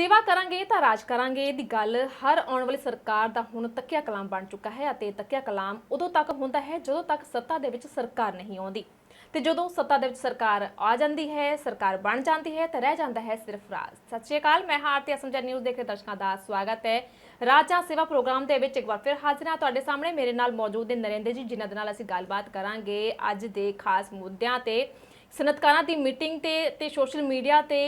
ਸੇਵਾ ਕਰਾਂਗੇ ਤਾਂ ਰਾਜ ਕਰਾਂਗੇ ਦੀ ਗੱਲ ਹਰ ਆਉਣ ਵਾਲੀ ਸਰਕਾਰ ਦਾ ਹੁਣ ਤੱਕਿਆ ਕਲਾਮ ਬਣ ਚੁੱਕਾ ਹੈ ਅਤੇ ਤੱਕਿਆ ਕਲਾਮ ਉਦੋਂ ਤੱਕ ਹੁੰਦਾ ਹੈ ਜਦੋਂ ਤੱਕ ਸੱਤਾ ਦੇ ਵਿੱਚ ਸਰਕਾਰ ਨਹੀਂ ਆਉਂਦੀ। ਤੇ ਜਦੋਂ ਸੱਤਾ ਦੇ ਵਿੱਚ ਸਰਕਾਰ ਆ ਜਾਂਦੀ ਹੈ, ਸਰਕਾਰ ਬਣ ਜਾਂਦੀ ਹੈ ਤਾਂ ਰਹਿ ਜਾਂਦਾ ਹੈ ਸਿਰਫ ਰਾਜ। ਸਤਿ ਸ਼੍ਰੀ ਅਕਾਲ, ਮੈਂ ਹਾਰਤੀ ਅਸਮਝਾ ਨਿਊਜ਼ ਦੇਖ ਰਹੇ ਦਰਸ਼ਕਾਂ ਦਾ ਸਵਾਗਤ ਹੈ। ਰਾਜਾ ਸੇਵਾ ਪ੍ਰੋਗਰਾਮ ਦੇ ਵਿੱਚ ਇੱਕ ਵਾਰ ਫਿਰ ਹਾਜ਼ਰ ਹਾਂ ਤੁਹਾਡੇ ਸਾਹਮਣੇ। ਮੇਰੇ ਨਾਲ ਮੌਜੂਦ ਨੇ ਨਰਿੰਦਰ ਜੀ, ਜਿਨ੍ਹਾਂ ਦੇ ਨਾਲ ਅਸੀਂ ਗੱਲਬਾਤ ਕਰਾਂਗੇ ਅੱਜ ਦੇ ਖਾਸ ਮੁੱਦਿਆਂ ਤੇ। ਸਨਅਤਕਾਰਾਂ ਦੀ ਮੀਟਿੰਗ ਤੇ ਤੇ ਸੋਸ਼ਲ ਮੀਡੀਆ ਤੇ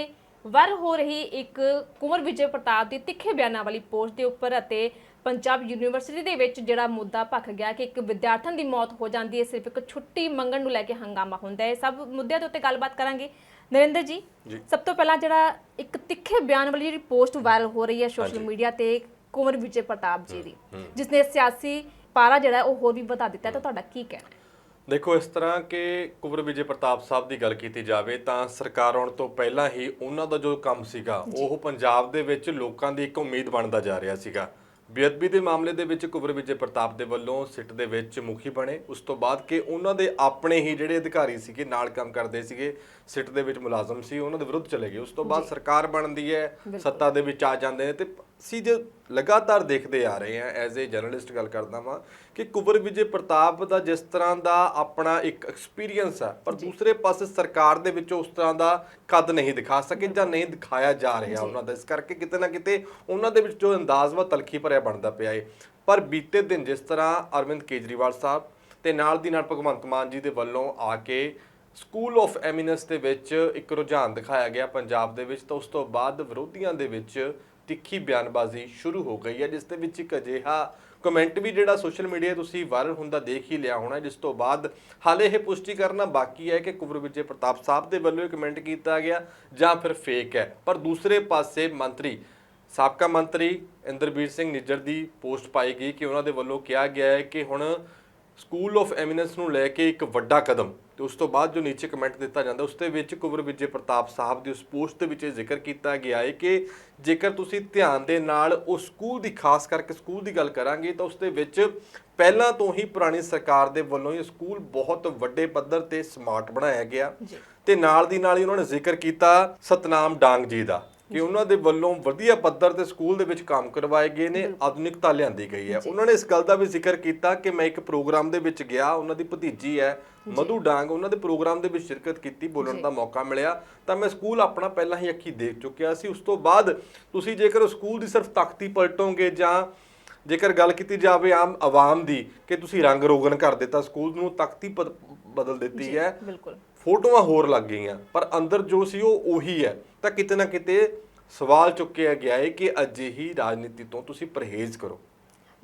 ਵਰ ਹੋ ਰਹੀ ਇੱਕ ਕੁੰਵਰ ਵਿਜੇ ਪ੍ਰਤਾਪ ਦੀ ਤਿੱਖੇ ਬਿਆਨਾਂ ਵਾਲੀ ਪੋਸਟ ਦੇ ਉੱਪਰ ਅਤੇ ਪੰਜਾਬ ਯੂਨੀਵਰਸਿਟੀ ਦੇ ਵਿੱਚ ਜਿਹੜਾ ਮੁੱਦਾ ਭਖ ਗਿਆ ਕਿ ਇੱਕ ਵਿਦਿਆਰਥਣ ਦੀ ਮੌਤ ਹੋ ਜਾਂਦੀ ਹੈ ਸਿਰਫ ਇੱਕ ਛੁੱਟੀ ਮੰਗਣ ਨੂੰ ਲੈ ਕੇ ਹੰਗਾਮਾ ਹੁੰਦਾ ਹੈ। ਸਭ ਮੁੱਦਿਆਂ ਦੇ ਉੱਤੇ ਗੱਲਬਾਤ ਕਰਾਂਗੇ। ਨਰਿੰਦਰ ਜੀ। ਸਭ ਤੋਂ ਪਹਿਲਾਂ ਜਿਹੜਾ ਇੱਕ ਤਿੱਖੇ ਬਿਆਨ ਵਾਲੀ ਜਿਹੜੀ ਪੋਸਟ ਵਾਇਰਲ ਹੋ ਰਹੀ ਹੈ ਸੋਸ਼ਲ। ਮੀਡੀਆ ਤੇ ਕੁੰਵਰ ਵਿਜੇ ਪ੍ਰਤਾਪ ਜੀ ਦੀ ਜਿਸ ਨੇ ਸਿਆਸੀ ਪਾਰਾ ਜਿਹੜਾ ਉਹ ਹੋਰ ਵੀ ਵਧਾ ਦਿੱਤਾ ਤਾਂ ਤੁਹਾਡਾ ਕੀ ਕਹਿਣਾ? ਦੇਖੋ ਇਸ ਤਰ੍ਹਾਂ ਕਿ ਕੁੰਵਰ ਵਿਜੇ ਪ੍ਰਤਾਪ ਸਾਹਿਬ ਦੀ ਗੱਲ ਕੀਤੀ ਜਾਵੇ ਤਾਂ ਸਰਕਾਰ ਆਉਣ ਤੋਂ ਪਹਿਲਾਂ ਹੀ ਉਹਨਾਂ ਦਾ ਜੋ ਕੰਮ ਸੀਗਾ ਉਹ ਪੰਜਾਬ ਦੇ ਵਿੱਚ ਲੋਕਾਂ ਦੀ ਇੱਕ ਉਮੀਦ ਬਣਦਾ ਜਾ ਰਿਹਾ ਸੀਗਾ। ਬੇਅਦਬੀ ਦੇ ਮਾਮਲੇ ਦੇ ਵਿੱਚ ਕੁੰਵਰ ਵਿਜੇ ਪ੍ਰਤਾਪ ਦੇ ਵੱਲੋਂ ਸਿੱਟ ਦੇ ਵਿੱਚ ਮੁਖੀ ਬਣੇ। ਉਸ ਤੋਂ ਬਾਅਦ ਕਿ ਉਹਨਾਂ ਦੇ ਆਪਣੇ ਹੀ ਜਿਹੜੇ ਅਧਿਕਾਰੀ ਸੀਗੇ ਨਾਲ ਕੰਮ ਕਰਦੇ ਸੀਗੇ ਸਿੱਟ ਦੇ ਵਿੱਚ ਮੁਲਾਜ਼ਮ ਸੀ ਉਹਨਾਂ ਦੇ ਵਿਰੁੱਧ ਚਲੇ ਗਏ। ਉਸ ਤੋਂ ਬਾਅਦ ਸਰਕਾਰ ਬਣਦੀ ਹੈ ਸੱਤਾ ਦੇ ਵਿੱਚ ਆ ਜਾਂਦੇ ਨੇ ਤੇ ਜੋ ਲਗਾਤਾਰ ਦੇਖਦੇ ਆ ਰਹੇ ਹਾਂ ਐਜ਼ ਅ ਜਰਨਲਿਸਟ ਗੱਲ ਕਰਦਾ ਵਾਂ ਕਿ ਕੁੰਵਰ ਵਿਜੇ ਪ੍ਰਤਾਪ ਦਾ ਜਿਸ ਤਰ੍ਹਾਂ ਦਾ ਆਪਣਾ ਇੱਕ ਐਕਸਪੀਰੀਅੰਸ ਹੈ ਪਰ ਦੂਸਰੇ ਪਾਸੇ ਸਰਕਾਰ ਦੇ ਵਿੱਚ ਉਸ ਤਰ੍ਹਾਂ ਦਾ ਕੱਦ ਨਹੀਂ ਦਿਖਾ ਸਕੇ ਜਾਂ ਨਹੀਂ ਦਿਖਾਇਆ ਜਾ ਰਿਹਾ ਉਹਨਾਂ ਦਾ ਇਸ ਕਰਕੇ ਕਿਤੇ ਨਾ ਕਿਤੇ ਉਹਨਾਂ ਦੇ ਵਿੱਚ ਜੋ ਅੰਦਾਜ਼ ਵਾ ਤਲਖੀ ਭਰਿਆ ਬਣਦਾ ਪਿਆ ਏ। ਪਰ ਬੀਤੇ ਦਿਨ ਜਿਸ ਤਰ੍ਹਾਂ ਅਰਵਿੰਦ ਕੇਜਰੀਵਾਲ ਸਾਹਿਬ ਤੇ ਨਾਲ ਦੀ ਨਾਲ ਭਗਵੰਤ ਮਾਨ ਜੀ ਦੇ ਵੱਲੋਂ ਆ ਕੇ ਸਕੂਲ ਆਫ ਐਮਿਨੈਂਸ ਦੇ ਵਿੱਚ ਇੱਕ ਰੁਝਾਨ ਦਿਖਾਇਆ ਗਿਆ ਪੰਜਾਬ ਦੇ ਵਿੱਚ, ਤਾਂ ਉਸ ਤੋਂ ਬਾਅਦ ਵਿਰੋਧੀਆਂ ਦੇ ਵਿੱਚ ਤਿੱਖੀ ਬਿਆਨਬਾਜ਼ੀ ਸ਼ੁਰੂ ਹੋ ਗਈ ਹੈ, ਜਿਸ ਦੇ ਵਿੱਚ ਇੱਕ ਅਜਿਹਾ ਕਮੈਂਟ ਵੀ ਜਿਹੜਾ ਸੋਸ਼ਲ ਮੀਡੀਆ ਤੁਸੀਂ ਵਾਇਰਲ ਹੁੰਦਾ ਦੇਖ ਹੀ ਲਿਆ ਹੋਣਾ ਜਿਸ ਤੋਂ ਬਾਅਦ ਹਾਲੇ ਇਹ ਪੁਸ਼ਟੀ ਕਰਨਾ ਬਾਕੀ ਹੈ ਕਿ ਕੁਵਰ ਵਿਜੇ ਪ੍ਰਤਾਪ ਸਾਹਿਬ ਦੇ ਵੱਲੋਂ ਇਹ ਕਮੈਂਟ ਕੀਤਾ ਗਿਆ ਜਾਂ ਫਿਰ ਫੇਕ ਹੈ। ਪਰ ਦੂਸਰੇ ਪਾਸੇ ਮੰਤਰੀ, ਸਾਬਕਾ ਮੰਤਰੀ ਇੰਦਰਬੀਰ ਸਿੰਘ ਨਿੱਜਰ ਦੀ ਪੋਸਟ ਪਾਈ ਗਈ ਕਿ ਉਹਨਾਂ ਦੇ ਵੱਲੋਂ ਕਿਹਾ ਗਿਆ ਹੈ ਕਿ ਹੁਣ ਸਕੂਲ ਆਫ ਐਮਿਨੈਂਸ ਨੂੰ ਲੈ ਕੇ ਇੱਕ ਵੱਡਾ ਕਦਮ ਤੇ ਉਸ ਤੋਂ ਬਾਅਦ ਜੋ ਨੀਚੇ ਕਮੈਂਟ ਦਿੱਤਾ ਜਾਂਦਾ ਉਸ ਦੇ ਵਿੱਚ ਕੁੰਵਰ ਵਿਜੇ ਪ੍ਰਤਾਪ ਸਾਹਿਬ ਦੀ ਉਸ ਪੋਸਟ ਦੇ ਵਿੱਚ ਇਹ ਜ਼ਿਕਰ ਕੀਤਾ ਗਿਆ ਹੈ ਕਿ ਜੇਕਰ ਤੁਸੀਂ ਧਿਆਨ ਦੇ ਨਾਲ ਉਹ ਸਕੂਲ ਦੀ ਖਾਸ ਕਰਕੇ ਸਕੂਲ ਦੀ ਗੱਲ ਕਰਾਂਗੇ ਤਾਂ ਉਸ ਦੇ ਵਿੱਚ ਪਹਿਲਾਂ ਤੋਂ ਹੀ ਪੁਰਾਣੀ ਸਰਕਾਰ ਦੇ ਵੱਲੋਂ ਇਹ ਸਕੂਲ ਬਹੁਤ ਵੱਡੇ ਪੱਧਰ ਤੇ ਸਮਾਰਟ ਬਣਾਇਆ ਗਿਆ। ਤੇ ਨਾਲ ਦੀ ਨਾਲ ਹੀ ਉਹਨਾਂ ਨੇ ਜ਼ਿਕਰ ਕੀਤਾ ਸਤਨਾਮ ਡਾਂਗ ਜੀ ਦਾ ਕਿ ਉਹਨਾਂ ਦੇ ਵੱਲੋਂ ਵਧੀਆ ਪੱਧਰ ਤੇ ਸਕੂਲ ਦੇ ਵਿੱਚ ਕੰਮ ਕਰਵਾਏ ਗਏ ਨੇ ਆਧੁਨਿਕਤਾ ਲਿਆਂਦੀ ਗਈ ਹੈ। ਉਹਨਾਂ ਨੇ ਇਸ ਗੱਲ ਦਾ ਵੀ ਜ਼ਿਕਰ ਕੀਤਾ ਕਿ ਮੈਂ ਇੱਕ ਪ੍ਰੋਗਰਾਮ ਦੇ ਵਿੱਚ ਗਿਆ ਉਹਨਾਂ ਦੀ ਭਤੀਜੀ ਹੈ ਮਧੂ ਡਾਂਗ ਉਹਨਾਂ ਦੇ ਪ੍ਰੋਗਰਾਮ ਦੇ ਵਿੱਚ ਸ਼ਿਰਕਤ ਕੀਤੀ ਬੋਲਣ ਦਾ ਮੌਕਾ ਮਿਲਿਆ। ਤਾਂ ਮੈਂ ਸਕੂਲ ਆਪਣਾ ਪਹਿਲਾਂ ਹੀ ਅੱਖੀ ਦੇਖ ਚੁੱਕਿਆ ਸੀ। ਉਸ ਤੋਂ ਬਾਅਦ ਤੁਸੀਂ ਜੇਕਰ ਸਕੂਲ ਦੀ ਸਿਰਫ ਤਖਤੀ ਪਲਟੋਗੇ ਜਾਂ ਜੇਕਰ ਗੱਲ ਕੀਤੀ ਜਾਵੇ ਆਮ ਆਵਾਮ ਦੀ ਕਿ ਤੁਸੀਂ ਰੰਗ ਰੋਗਨ ਕਰ ਦਿੱਤਾ ਸਕੂਲ ਨੂੰ ਤਖਤੀ ਬਦਲ ਦਿੱਤੀ ਹੈ। ਬਿਲਕੁਲ। ਫੋਟੋਆਂ ਹੋਰ ਲੱਗ ਗਈਆਂ, ਪਰ ਅੰਦਰ ਜੋ ਸੀ ਉਹ ਉਹੀ ਹੈ। ਤਾਂ ਕਿਤੇ ਨਾ ਕਿਤੇ ਸਵਾਲ ਚੁੱਕਿਆ ਗਿਆ ਹੈ ਕਿ ਅਜਿਹੀ ਰਾਜਨੀਤੀ ਤੋਂ ਤੁਸੀਂ ਪਰਹੇਜ਼ ਕਰੋ।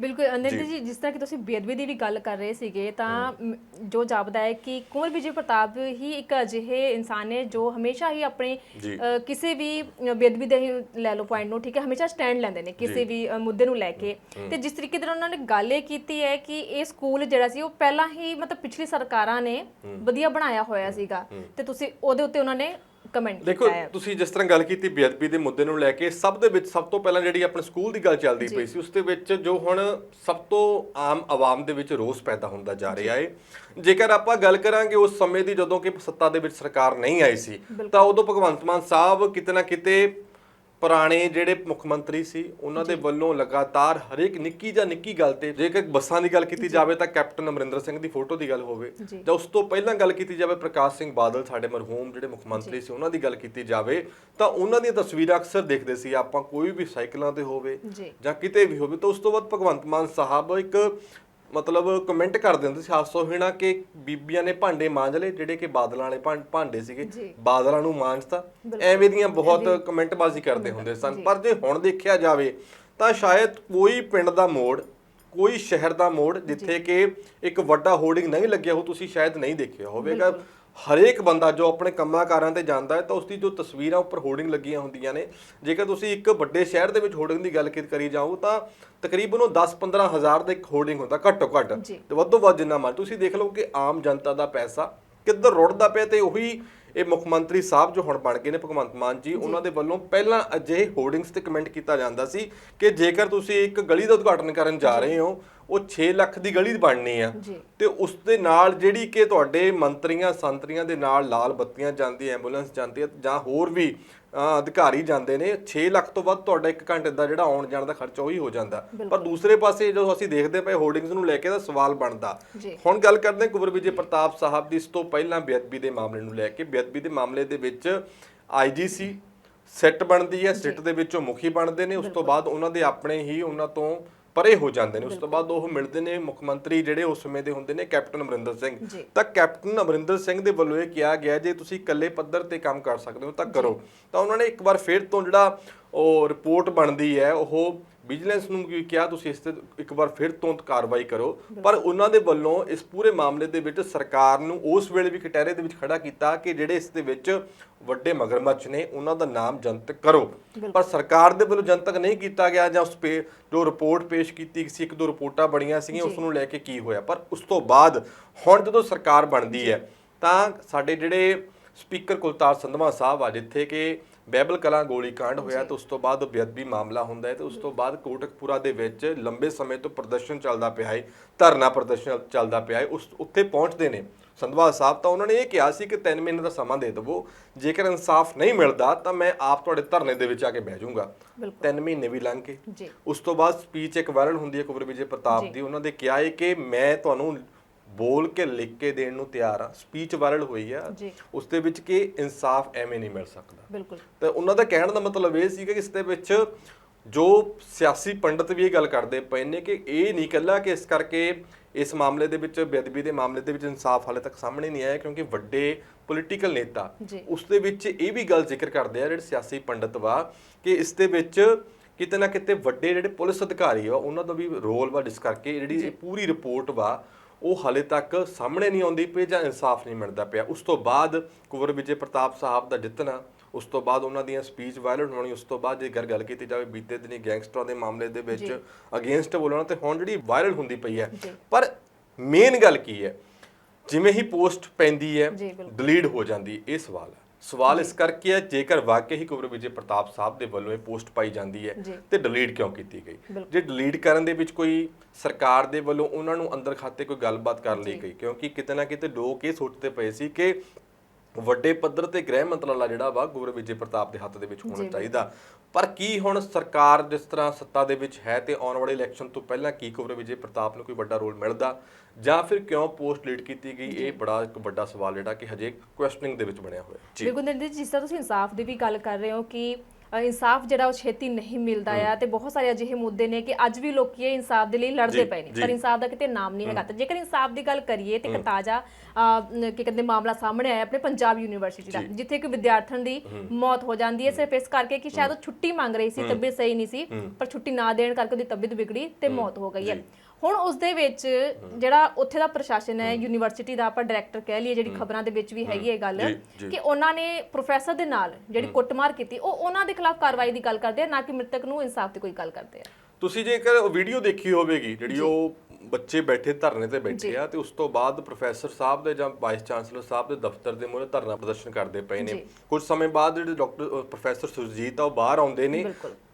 ਬਿਲਕੁਲ ਅਨੰਦ ਜੀ। ਜਿਸ ਤਰ੍ਹਾਂ ਕਿ ਤੁਸੀਂ ਬੇਅਦਬੀ ਦੀ ਵੀ ਗੱਲ ਕਰ ਰਹੇ ਸੀਗੇ ਤਾਂ ਮ, ਜੋ ਜਾਪਦਾ ਹੈ ਕਿ ਕੁੰਵਰ ਵਿਜੇ ਪ੍ਰਤਾਪ ਹੀ ਇੱਕ ਅਜਿਹੇ ਇਨਸਾਨ ਨੇ ਜੋ ਹਮੇਸ਼ਾ ਹੀ ਆਪਣੇ ਜੀ। ਅ, ਕਿਸੇ ਵੀ ਅ, ਬੇਅਦਬੀ ਦੇ ਹੀ ਲੈ ਲਓ ਪੁਆਇੰਟ ਨੂੰ ਠੀਕ ਹੈ? ਹਮੇਸ਼ਾ ਸਟੈਂਡ ਲੈਂਦੇ ਨੇ ਕਿਸੇ ਵੀ ਅ, ਮੁੱਦੇ ਨੂੰ ਲੈ ਕੇ। ਤੇ ਜਿਸ ਤਰੀਕੇ ਨਾਲ ਉਹਨਾਂ ਨੇ ਗੱਲ ਇਹ ਕੀਤੀ ਹੈ ਕਿ ਇਹ ਸਕੂਲ ਜਿਹੜਾ ਸੀ ਉਹ ਪਹਿਲਾਂ ਹੀ ਮਤਲਬ ਪਿਛਲੀ ਸਰਕਾਰਾਂ ਨੇ ਵਧੀਆ ਬਣਾਇਆ ਹੋਇਆ ਸੀਗਾ। ਤੇ ਤੁਸੀਂ ਉਹਦੇ ਉੱਤੇ ਉਹਨਾਂ ਨੇ ਕਮੈਂਟ ਦੇਖੋ ਕੀਤਾ ਹੈ। ਤੁਸੀਂ ਜਿਸ ਤਰ੍ਹਾਂ ਗੱਲ ਕੀਤੀ ਬੇਅਦਬੀ ਦੇ ਮੁੱਦੇ ਨੂੰ ਲੈ ਕੇ ਸਭ ਦੇ ਵਿੱਚ ਸਭ ਤੋਂ ਪਹਿਲਾਂ ਜਿਹੜੀ ਆਪਣੇ ਸਕੂਲ ਦੀ ਗੱਲ ਚੱਲਦੀ ਪਈ ਸੀ ਉਸ ਦੇ ਵਿੱਚ ਜੋ ਹੁਣ ਸਭ ਤੋਂ ਆਮ ਆਵਾਮ ਦੇ ਵਿੱਚ ਰੋਸ ਪੈਦਾ ਹੁੰਦਾ ਜਾ ਰਿਹਾ ਹੈ। ਜੇਕਰ ਆਪਾਂ ਗੱਲ ਕਰਾਂਗੇ ਉਸ ਸਮੇਂ ਦੀ ਜਦੋਂ ਕਿ ਸੱਤਾ ਦੇ ਵਿੱਚ ਸਰਕਾਰ ਨਹੀਂ ਆਈ ਸੀ ਤਾਂ ਉਦੋਂ ਭਗਵੰਤ ਮਾਨ ਸਾਹਿਬ ਕਿਤੇ ਨਾ ਕਿਤੇ ਪੁਰਾਣੇ ਜਿਹੜੇ ਮੁੱਖ ਮੰਤਰੀ ਸੀ ਉਹਨਾਂ ਦੇ ਵੱਲੋਂ ਲਗਾਤਾਰ ਹਰੇਕ ਨਿੱਕੀ ਜਾਂ ਨਿੱਕੀ ਗੱਲ ਤੇ ਜੇਕਰ ਬੱਸਾਂ ਦੀ ਗੱਲ ਕੀਤੀ ਜਾਵੇ ਤਾਂ ਕੈਪਟਨ ਅਮਰਿੰਦਰ ਸਿੰਘ ਦੀ ਫੋਟੋ ਦੀ ਗੱਲ ਹੋਵੇ ਜੀ। ਉਸ ਤੋਂ ਪਹਿਲਾਂ ਗੱਲ ਕੀਤੀ ਜਾਵੇ ਪ੍ਰਕਾਸ਼ ਸਿੰਘ ਬਾਦਲ ਸਾਡੇ ਮਰਹੂਮ ਜਿਹੜੇ ਮੁੱਖ ਮੰਤਰੀ ਸੀ ਉਹਨਾਂ ਦੀ ਗੱਲ ਕੀਤੀ ਜਾਵੇ ਤਾਂ ਉਹਨਾਂ ਦੀਆਂ ਤਸਵੀਰਾਂ ਅਕਸਰ ਦੇਖਦੇ ਸੀ ਆਪਾਂ ਕੋਈ ਵੀ ਸਾਈਕਲਾਂ ਤੇ ਹੋਵੇ ਜਾਂ ਕਿਤੇ ਵੀ ਹੋਵੇ ਤਾਂ ਉਸ ਤੋਂ ਬਾਅਦ ਭਗਵੰਤ ਮਾਨ ਸਾਹਿਬ ਇੱਕ ਮਤਲਬ ਕਮੈਂਟ ਕਰ ਦਿੰਦੇ ਸੀ ਹਾਸੋ ਹੀਣਾ ਕਿ ਬੀਬੀਆਂ ਨੇ ਭਾਂਡੇ ਮਾਂਜ ਲਏ ਜਿਹੜੇ ਕਿ ਬਾਦਲਾਂ ਵਾਲੇ ਭਾਂ- ਭਾਂਡੇ ਸੀਗੇ। ਜੀ। ਬਾਦਲਾਂ ਨੂੰ ਮਾਂਜਤਾ। ਐਵੇਂ ਦੀਆਂ ਬਹੁਤ ਕਮੈਂਟਬਾਜ਼ੀ ਕਰਦੇ ਹੁੰਦੇ ਸਨ। ਪਰ ਜੇ ਹੁਣ ਦੇਖਿਆ ਜਾਵੇ ਤਾਂ ਸ਼ਾਇਦ ਕੋਈ ਪਿੰਡ ਦਾ ਮੋੜ ਕੋਈ ਸ਼ਹਿਰ ਦਾ ਮੋੜ ਜਿੱਥੇ ਕਿ ਇੱਕ ਵੱਡਾ ਹੋਰਡਿੰਗ ਨਹੀਂ ਲੱਗਿਆ ਹੋ ਤੁਸੀਂ ਸ਼ਾਇਦ ਨਹੀਂ ਦੇਖਿਆ ਹੋਵੇਗਾ। ਹਰੇਕ ਬੰਦਾ ਜੋ ਆਪਣੇ ਕੰਮਾਂ ਕਾਰਾਂ ਤੇ ਜਾਂਦਾ ਹੈ ਤਾਂ ਉਸ ਦੀ ਜੋ ਤਸਵੀਰਾਂ ਉੱਪਰ ਹੋਰਡਿੰਗ ਲੱਗੀਆਂ ਹੁੰਦੀਆਂ ਨੇ ਜੇਕਰ ਤੁਸੀਂ ਇੱਕ ਵੱਡੇ ਸ਼ਹਿਰ ਦੇ ਵਿੱਚ ਹੋਰਡਿੰਗ ਦੀ ਗੱਲ ਕਰੀ ਜਾਓ ਤਾਂ ਤਕਰੀਬਨ ਉਹ 10-15 ਹਜ਼ਾਰ ਦਾ ਇੱਕ ਹੋਰਡਿੰਗ ਹੁੰਦਾ ਘੱਟੋ ਘੱਟ। ਤੇ ਵੱਧੋ ਵੱਧ ਜਿੰਨਾ ਮਰ ਤੁਸੀਂ ਦੇਖ ਲਓ ਕਿ ਆਮ ਜਨਤਾ ਦਾ ਪੈਸਾ ਕਿੱਧਰ ਰੁੜਦਾ ਪਿਆ ਤੇ ਉਹੀ ਇਹ ਮੁੱਖ ਮੰਤਰੀ ਸਾਹਿਬ ਜੋ ਹੁਣ ਬਣ ਗਏ ਨੇ ਭਗਵੰਤ ਮਾਨ ਜੀ ਉਹਨਾਂ ਦੇ ਵੱਲੋਂ ਪਹਿਲਾਂ ਅਜਿਹੇ ਹੋਰਡਿੰਗਸ ਤੇ ਕਮੈਂਟ ਕੀਤਾ ਜਾਂਦਾ ਸੀ ਕਿ ਜੇਕਰ ਤੁਸੀਂ ਇੱਕ ਗਲੀ ਦਾ ਉਦਘਾਟਨ ਕਰਨ ਜਾ। ਰਹੇ ਹੋ ਉਹ 6 ਲੱਖ ਦੀ ਗਲੀ ਬਣਨੀ ਆ। ਤੇ ਉਸ ਦੇ ਨਾਲ ਜਿਹੜੀ ਕਿ ਤੁਹਾਡੇ ਮੰਤਰੀਆਂ ਸੰਤਰੀਆਂ ਦੇ ਨਾਲ ਲਾਲ ਬੱਤੀਆਂ ਜਾਂਦੀ ਐਂਬੂਲੈਂਸ ਜਾਂਦੀ ਹੈ ਜਾਂ ਹੋਰ ਵੀ ਅਧਿਕਾਰੀ ਜਾਂਦੇ ਨੇ 6 ਲੱਖ ਤੋਂ ਵੱਧ ਤੁਹਾਡਾ 1 ਘੰਟੇ ਦਾ ਜਿਹੜਾ ਆਉਣ ਜਾਣ ਦਾ ਖਰਚਾ ਉਹੀ ਹੋ ਜਾਂਦਾ। ਪਰ ਦੂਸਰੇ ਪਾਸੇ ਜਦੋਂ ਅਸੀਂ ਦੇਖਦੇ ਪਏ ਹੋਰਡਿੰਗਸ ਨੂੰ ਲੈ ਕੇ ਤਾਂ ਸਵਾਲ ਬਣਦਾ। ਹੁਣ ਗੱਲ ਕਰਦੇ ਹਾਂ ਕੁਵਰ ਵਿਜੇ ਪ੍ਰਤਾਪ ਸਾਹਿਬ ਦੀ ਇਸ ਤੋਂ ਪਹਿਲਾਂ ਬੇਅਦਬੀ ਦੇ ਮਾਮਲੇ ਨੂੰ ਲੈ ਕੇ। ਬੇਅਦਬੀ ਦੇ ਮਾਮਲੇ ਦੇ ਵਿੱਚ ਆਈਜੀਸੀ ਸੈੱਟ ਬਣਦੀ ਹੈ ਸਿੱਟ ਦੇ ਵਿੱਚੋਂ ਮੁਖੀ ਬਣਦੇ ਨੇ। ਉਸ ਤੋਂ ਬਾਅਦ ਉਹਨਾਂ ਦੇ ਆਪਣੇ ਹੀ ਉਹਨਾਂ ਤੋਂ ਪਰੇ ਹੋ ਜਾਂਦੇ ਨੇ ਉਸ ਤੋਂ ਬਾਅਦ ਉਹ ਮਿਲਦੇ ਨੇ ਮੁੱਖ ਮੰਤਰੀ ਜਿਹੜੇ ਉਸ ਸਮੇਂ ਦੇ ਹੁੰਦੇ ਨੇ ਕੈਪਟਨ ਅਮਰਿੰਦਰ ਸਿੰਘ। ਤਾਂ ਕੈਪਟਨ ਅਮਰਿੰਦਰ ਸਿੰਘ ਦੇ ਵੱਲੋਂ ਇਹ ਕਿਹਾ ਗਿਆ ਜੇ ਤੁਸੀਂ ਇਕੱਲੇ ਪੱਧਰ ਤੇ ਕੰਮ ਕਰ ਸਕਦੇ ਹੋ ਤਾਂ ਕਰੋ। ਤਾਂ ਉਹਨਾਂ ਨੇ ਇੱਕ ਵਾਰ ਫਿਰ ਤੋਂ ਜਿਹੜਾ ਉਹ ਰਿਪੋਰਟ ਬਣਦੀ ਹੈ ਉਹ ਵਿਜੀਲੈਂਸ ਨੂੰ ਵੀ ਕਿਹਾ ਤੁਸੀਂ ਇਸ ਤੇ ਇੱਕ ਵਾਰ ਫਿਰ ਤੋਂ ਕਾਰਵਾਈ ਕਰੋ। ਪਰ ਉਹਨਾਂ ਦੇ ਵੱਲੋਂ ਇਸ ਪੂਰੇ ਮਾਮਲੇ ਦੇ ਵਿੱਚ ਸਰਕਾਰ ਨੂੰ ਉਸ ਵੇਲੇ ਵੀ ਕਟਹਿਰੇ ਦੇ ਵਿੱਚ ਖੜਾ ਕੀਤਾ ਕਿ ਜਿਹੜੇ ਇਸ ਦੇ ਵਿੱਚ ਵੱਡੇ ਮਗਰਮੱਛ ਨੇ ਉਹਨਾਂ ਦਾ ਨਾਮ ਜਨਤਕ ਕਰੋ। ਪਰ ਸਰਕਾਰ ਦੇ ਵੱਲੋਂ ਜਨਤਕ ਨਹੀਂ ਕੀਤਾ ਗਿਆ ਜਾਂ ਉਸ ਪੇ ਜੋ ਰਿਪੋਰਟ ਪੇਸ਼ ਕੀਤੀ ਸੀ ਇੱਕ ਦੋ ਰਿਪੋਰਟਾਂ ਬਣੀਆਂ ਸੀਗੀਆਂ ਉਸ ਨੂੰ ਲੈ ਕੇ ਕੀ ਹੋਇਆ? ਪਰ ਉਸ ਤੋਂ ਬਾਅਦ ਹੁਣ ਜਦੋਂ ਸਰਕਾਰ ਬਣਦੀ ਹੈ ਤਾਂ ਸਾਡੇ ਜਿਹੜੇ ਸਪੀਕਰ ਕੁਲਤਾਰ ਸੰਧਵਾ ਸਾਹਿਬ ਆ ਜਿੱਥੇ ਕਿ ਬੈਬਲ ਕਲਾਂ ਗੋਲੀ ਕਾਂਡ ਹੋਇਆ ਤੇ ਉਸ ਤੋਂ ਬਾਅਦ ਬੇਅਦਬੀ ਮਾਮਲਾ ਹੁੰਦਾ ਹੈ ਤੇ ਉਸ ਤੋਂ ਬਾਅਦ ਕੋਟਕਪੂਰਾ ਦੇ ਵਿੱਚ ਲੰਬੇ ਸਮੇਂ ਤੋਂ ਪ੍ਰਦਰਸ਼ਨ ਚੱਲਦਾ ਪਿਆ ਹੈ ਧਰਨਾ ਪ੍ਰਦਰਸ਼ਨ ਚੱਲਦਾ ਪਿਆ ਹੈ ਉਸ ਉੱਥੇ ਪਹੁੰਚਦੇ ਨੇ ਸੰਧਵਾ ਸਾਹਿਬ ਤਾਂ ਉਹਨਾਂ ਨੇ ਇਹ ਕਿਹਾ ਸੀ ਕਿ 3 ਮਹੀਨੇ ਦਾ ਸਮਾਂ ਦੇ ਦਿਵੋ ਜੇਕਰ ਇਨਸਾਫ ਨਹੀਂ ਮਿਲਦਾ ਤਾਂ ਮੈਂ ਆਪ ਤੁਹਾਡੇ ਧਰਨੇ ਦੇ ਵਿੱਚ ਆ ਕੇ ਬਹਿ ਜਾਊਂਗਾ। ਬਿਲਕੁਲ। 3 ਮਹੀਨੇ ਵੀ ਲੰਘ ਜੀ। ਉਸ ਤੋਂ ਬਾਅਦ ਸਪੀਚ ਇੱਕ ਵਾਇਰਲ ਹੁੰਦੀ ਹੈ ਕੁਬਰ ਵਿਜੇ ਪ੍ਰਤਾਪ ਦੀ ਉਹਨਾਂ ਦੇ ਕਿਹਾ ਹੈ ਕਿ ਮੈਂ ਤੁਹਾਨੂੰ ਬੋਲ ਕੇ ਲਿਖ ਕੇ ਦੇਣ ਨੂੰ ਤਿਆਰ ਆ ਸਪੀਚ ਵਾਇਰਲ ਹੋਈ ਆ ਉਸ ਦੇ ਵਿੱਚ ਕਿ ਇਨਸਾਫ ਐਵੇਂ ਨਹੀਂ ਮਿਲ ਸਕਦਾ। ਬਿਲਕੁਲ। ਤੇ ਉਹਨਾਂ ਦਾ ਕਹਿਣ ਦਾ ਮਤਲਬ ਇਹ ਸੀਗਾ ਕਿ ਇਸ ਦੇ ਵਿੱਚ ਜੋ ਸਿਆਸੀ ਪੰਡਤ ਵੀ ਇਹ ਗੱਲ ਕਰਦੇ ਪਏ ਨੇ ਕਿ ਇਹ ਨਹੀਂ ਕੱਲਾ ਕਿ ਇਸ ਕਰਕੇ ਇਸ ਮਾਮਲੇ ਦੇ ਵਿੱਚ ਬੇਅਦਬੀ ਦੇ ਮਾਮਲੇ ਦੇ ਵਿੱਚ ਇਨਸਾਫ ਹਾਲੇ ਤੱਕ ਸਾਹਮਣੇ ਨਹੀਂ ਆਇਆ ਕਿਉਂਕਿ ਵੱਡੇ ਪੋਲੀਟੀਕਲ ਨੇਤਾ। ਉਸ ਦੇ ਵਿੱਚ ਇਹ ਵੀ ਗੱਲ ਜ਼ਿਕਰ ਕਰਦੇ ਆ ਜਿਹੜੇ ਸਿਆਸੀ ਪੰਡਤ ਵਾ ਕਿ ਇਸ ਦੇ ਵਿੱਚ ਕਿਤੇ ਨਾ ਕਿਤੇ ਵੱਡੇ ਜਿਹੜੇ ਪੁਲਿਸ ਅਧਿਕਾਰੀ ਆ ਉਹਨਾਂ ਦਾ ਵੀ ਰੋਲ ਵਾ ਜਿਸ ਕਰਕੇ ਜਿਹੜੀ ਪੂਰੀ ਰਿਪੋਰਟ ਵਾ ਉਹ ਹਾਲੇ ਤੱਕ ਸਾਹਮਣੇ ਨਹੀਂ ਆਉਂਦੀ ਪਈ ਜਾਂ ਇਨਸਾਫ ਨਹੀਂ ਮਿਲਦਾ ਪਿਆ। ਉਸ ਤੋਂ ਬਾਅਦ ਕੁਵਰ ਵਿਜੇ ਪ੍ਰਤਾਪ ਸਾਹਿਬ ਦਾ ਜਿੱਤਣਾ ਉਸ ਤੋਂ ਬਾਅਦ ਉਹਨਾਂ ਦੀਆਂ ਸਪੀਚ ਵਾਇਰਲ ਹੋਣੀ ਉਸ ਤੋਂ ਬਾਅਦ ਜੇ ਗੱਲ ਗੱਲ ਕੀਤੀ ਜਾਵੇ ਬੀਤੇ ਦਿਨੀ ਗੈਂਗਸਟਰਾਂ ਦੇ ਮਾਮਲੇ ਦੇ ਵਿੱਚ ਅਗੇਂਸਟ ਬੋਲਣਾ ਤੇ ਹੁਣ ਜਿਹੜੀ ਵਾਇਰਲ ਹੁੰਦੀ ਪਈ ਹੈ। ਪਰ ਮੇਨ ਗੱਲ ਕੀ ਹੈ? ਜਿਵੇਂ ਹੀ ਪੋਸਟ ਪੈਂਦੀ ਹੈ। ਡਿਲੀਟ ਹੋ ਜਾਂਦੀ ਇਹ ਸਵਾਲ ਹੈ। ਸਵਾਲ ਇਸ ਕਰਕੇ ਹੈ ਜੇਕਰ ਵਾਕਈ ਹੀ ਕੁਬਰ ਵਿਜੇ ਪ੍ਰਤਾਪ ਸਾਹਿਬ ਦੇ ਵੱਲੋਂ ਇਹ ਪੋਸਟ ਪਾਈ ਜਾਂਦੀ ਹੈ। ਤੇ ਡਿਲੀਟ ਕਿਉਂ ਕੀਤੀ ਗਈ। ਜੇ ਡਿਲੀਟ ਕਰਨ ਦੇ ਵਿੱਚ ਕੋਈ ਸਰਕਾਰ ਦੇ ਵੱਲੋਂ ਉਹਨਾਂ ਨੂੰ ਅੰਦਰ ਖਾਤੇ ਕੋਈ ਗੱਲਬਾਤ ਕਰ ਲਈ ਗਈ ਕਿਉਂਕਿ ਕਿਤੇ ਨਾ ਕਿਤੇ ਲੋਕ ਇਹ ਸੋਚਦੇ ਪਏ ਸੀ ਕਿ ਵੱਡੇ ਪੱਧਰ ਤੇ ਗ੍ਰਹਿ ਮੰਤਰਾਲਾ ਜਿਹੜਾ ਵਾ ਗੁਰੂ ਵਿਜੇ ਪ੍ਰਤਾਪ ਦੇ ਹੱਥ ਦੇ ਵਿੱਚ ਹੋਣਾ ਚਾਹੀਦਾ। ਪਰ ਕੀ ਹੁਣ ਸਰਕਾਰ ਜਿਸ ਤਰ੍ਹਾਂ ਸੱਤਾ ਦੇ ਵਿੱਚ ਹੈ ਤੇ ਆਉਣ ਵਾਲੇ ਇਲੈਕਸ਼ਨ ਤੋਂ ਪਹਿਲਾਂ ਕੀ ਗੁਰੂ ਵਿਜੇ ਪ੍ਰਤਾਪ ਨੂੰ ਕੋਈ ਵੱਡਾ ਰੋਲ ਮਿਲਦਾ? ਜਾਂ ਫਿਰ ਕਿਉਂ ਪੋਸਟ ਡਿਲੀਟ ਕੀਤੀ ਗਈ? ਇਹ ਬੜਾ ਇੱਕ ਵੱਡਾ ਸਵਾਲ ਜਿਹੜਾ ਕਿ ਹਜੇ ਕੁਐਸਚਨਿੰਗ ਦੇ ਵਿੱਚ ਬਣਿਆ ਹੋਇਆ। ਜੀ। ਬਿਲਕੁਲ ਜਿਸ ਤਰ੍ਹਾਂ ਤੁਸੀਂ ਇਨਸਾਫ ਦੀ ਵੀ ਗੱਲ ਕਰ ਰਹੇ ਹੋ ਕਿ ਇਨਸਾਫ ਜਿਹੜਾ ਉਹ ਛੇਤੀ ਨਹੀਂ ਮਿਲਦਾ ਆ ਤੇ ਬਹੁਤ ਸਾਰੇ ਅਜਿਹੇ ਮੁੱਦੇ ਨੇ ਕਿ ਅੱਜ ਵੀ ਲੋਕੀ ਇਹ ਇਨਸਾਫ ਦੇ ਲਈ ਲੜਦੇ ਪਏ ਨੇ। ਪਰ ਇਨਸਾਫ ਦਾ ਕਿਤੇ ਨਾਮ ਨਹੀਂ ਹੈਗਾ। ਤੇ ਜੇਕਰ ਇਨਸਾਫ ਦੀ ਗੱਲ ਕਰੀਏ ਤੇ ਇੱਕ ਤਾਜ਼ਾ ਕੀ ਕਹਿੰਦੇ ਮਾਮਲਾ ਸਾਹਮਣੇ ਆਇਆ ਆਪਣੇ ਪੰਜਾਬ ਯੂਨੀਵਰਸਿਟੀ ਦਾ। ਜਿੱਥੇ ਇੱਕ ਵਿਦਿਆਰਥਣ ਦੀ ਮੌਤ ਹੋ ਜਾਂਦੀ ਹੈ ਸਿਰਫ ਇਸ ਕਰਕੇ ਕਿ ਸ਼ਾਇਦ ਉਹ ਛੁੱਟੀ ਮੰਗ ਰਹੀ ਸੀ ਤਬੀਅਤ ਸਹੀ ਨਹੀਂ ਸੀ ਪਰ ਛੁੱਟੀ ਨਾ ਦੇਣ ਕਰਕੇ ਉਹਦੀ ਤਬੀਅਤ ਵਿਗੜੀ ਤੇ ਮੌਤ ਹੋ ਗਈ ਹੈ। ਹੁਣ ਉਸ ਦੇ ਵਿੱਚ ਜਿਹੜਾ ਉੱਥੇ ਦਾ ਪ੍ਰਸ਼ਾਸਨ ਹੈ ਯੂਨੀਵਰਸਿਟੀ ਦਾ ਆਪਾਂ ਡਾਇਰੈਕਟਰ ਕਹਿ ਲਈਏ ਜਿਹੜੀ ਖਬਰਾਂ ਦੇ ਵਿੱਚ ਵੀ ਹੈਗੀ ਹੈ। ਇਹ ਗੱਲ। ਕਿ ਉਹਨਾਂ ਨੇ ਪ੍ਰੋਫੈਸਰ ਦੇ ਨਾਲ ਜਿਹੜੀ ਕੁੱਟਮਾਰ ਕੀਤੀ ਉਹ ਉਹਨਾਂ ਦੇ ਖਿਲਾਫ ਕਾਰਵਾਈ ਦੀ ਗੱਲ ਕਰਦੇ ਆ ਨਾ ਕਿ ਮ੍ਰਿਤਕ ਨੂੰ ਇਨਸਾਫ ਦੀ ਕੋਈ ਗੱਲ ਕਰਦੇ ਆ। ਤੁਸੀਂ ਜੇਕਰ ਵੀਡੀਓ ਦੇਖੀ ਹੋਵੇਗੀ ਜਿਹੜੀ ਉਹ ਬੱਚੇ ਬੈਠੇ ਧਰਨੇ ਤੇ ਬੈਠੇ ਆ ਤੇ ਉਸ ਤੋਂ ਬਾਅਦ ਪ੍ਰੋਫੈਸਰ ਸਾਹਿਬ ਦੇ ਜਾਂ ਵਾਈਸ ਚਾਂਸਲਰ ਸਾਹਿਬ ਦੇ ਦਫ਼ਤਰ ਦੇ ਮੂਹਰੇ ਧਰਨਾ ਪ੍ਰਦਰਸ਼ਨ ਕਰਦੇ ਪਏ ਨੇ। ਕੁਝ ਸਮੇਂ ਬਾਅਦ ਜਿਹੜੇ ਡਾਕਟਰ ਪ੍ਰੋਫੈਸਰ ਸੁਰਜੀਤ ਆ ਉਹ ਬਾਹਰ ਆਉਂਦੇ ਨੇ।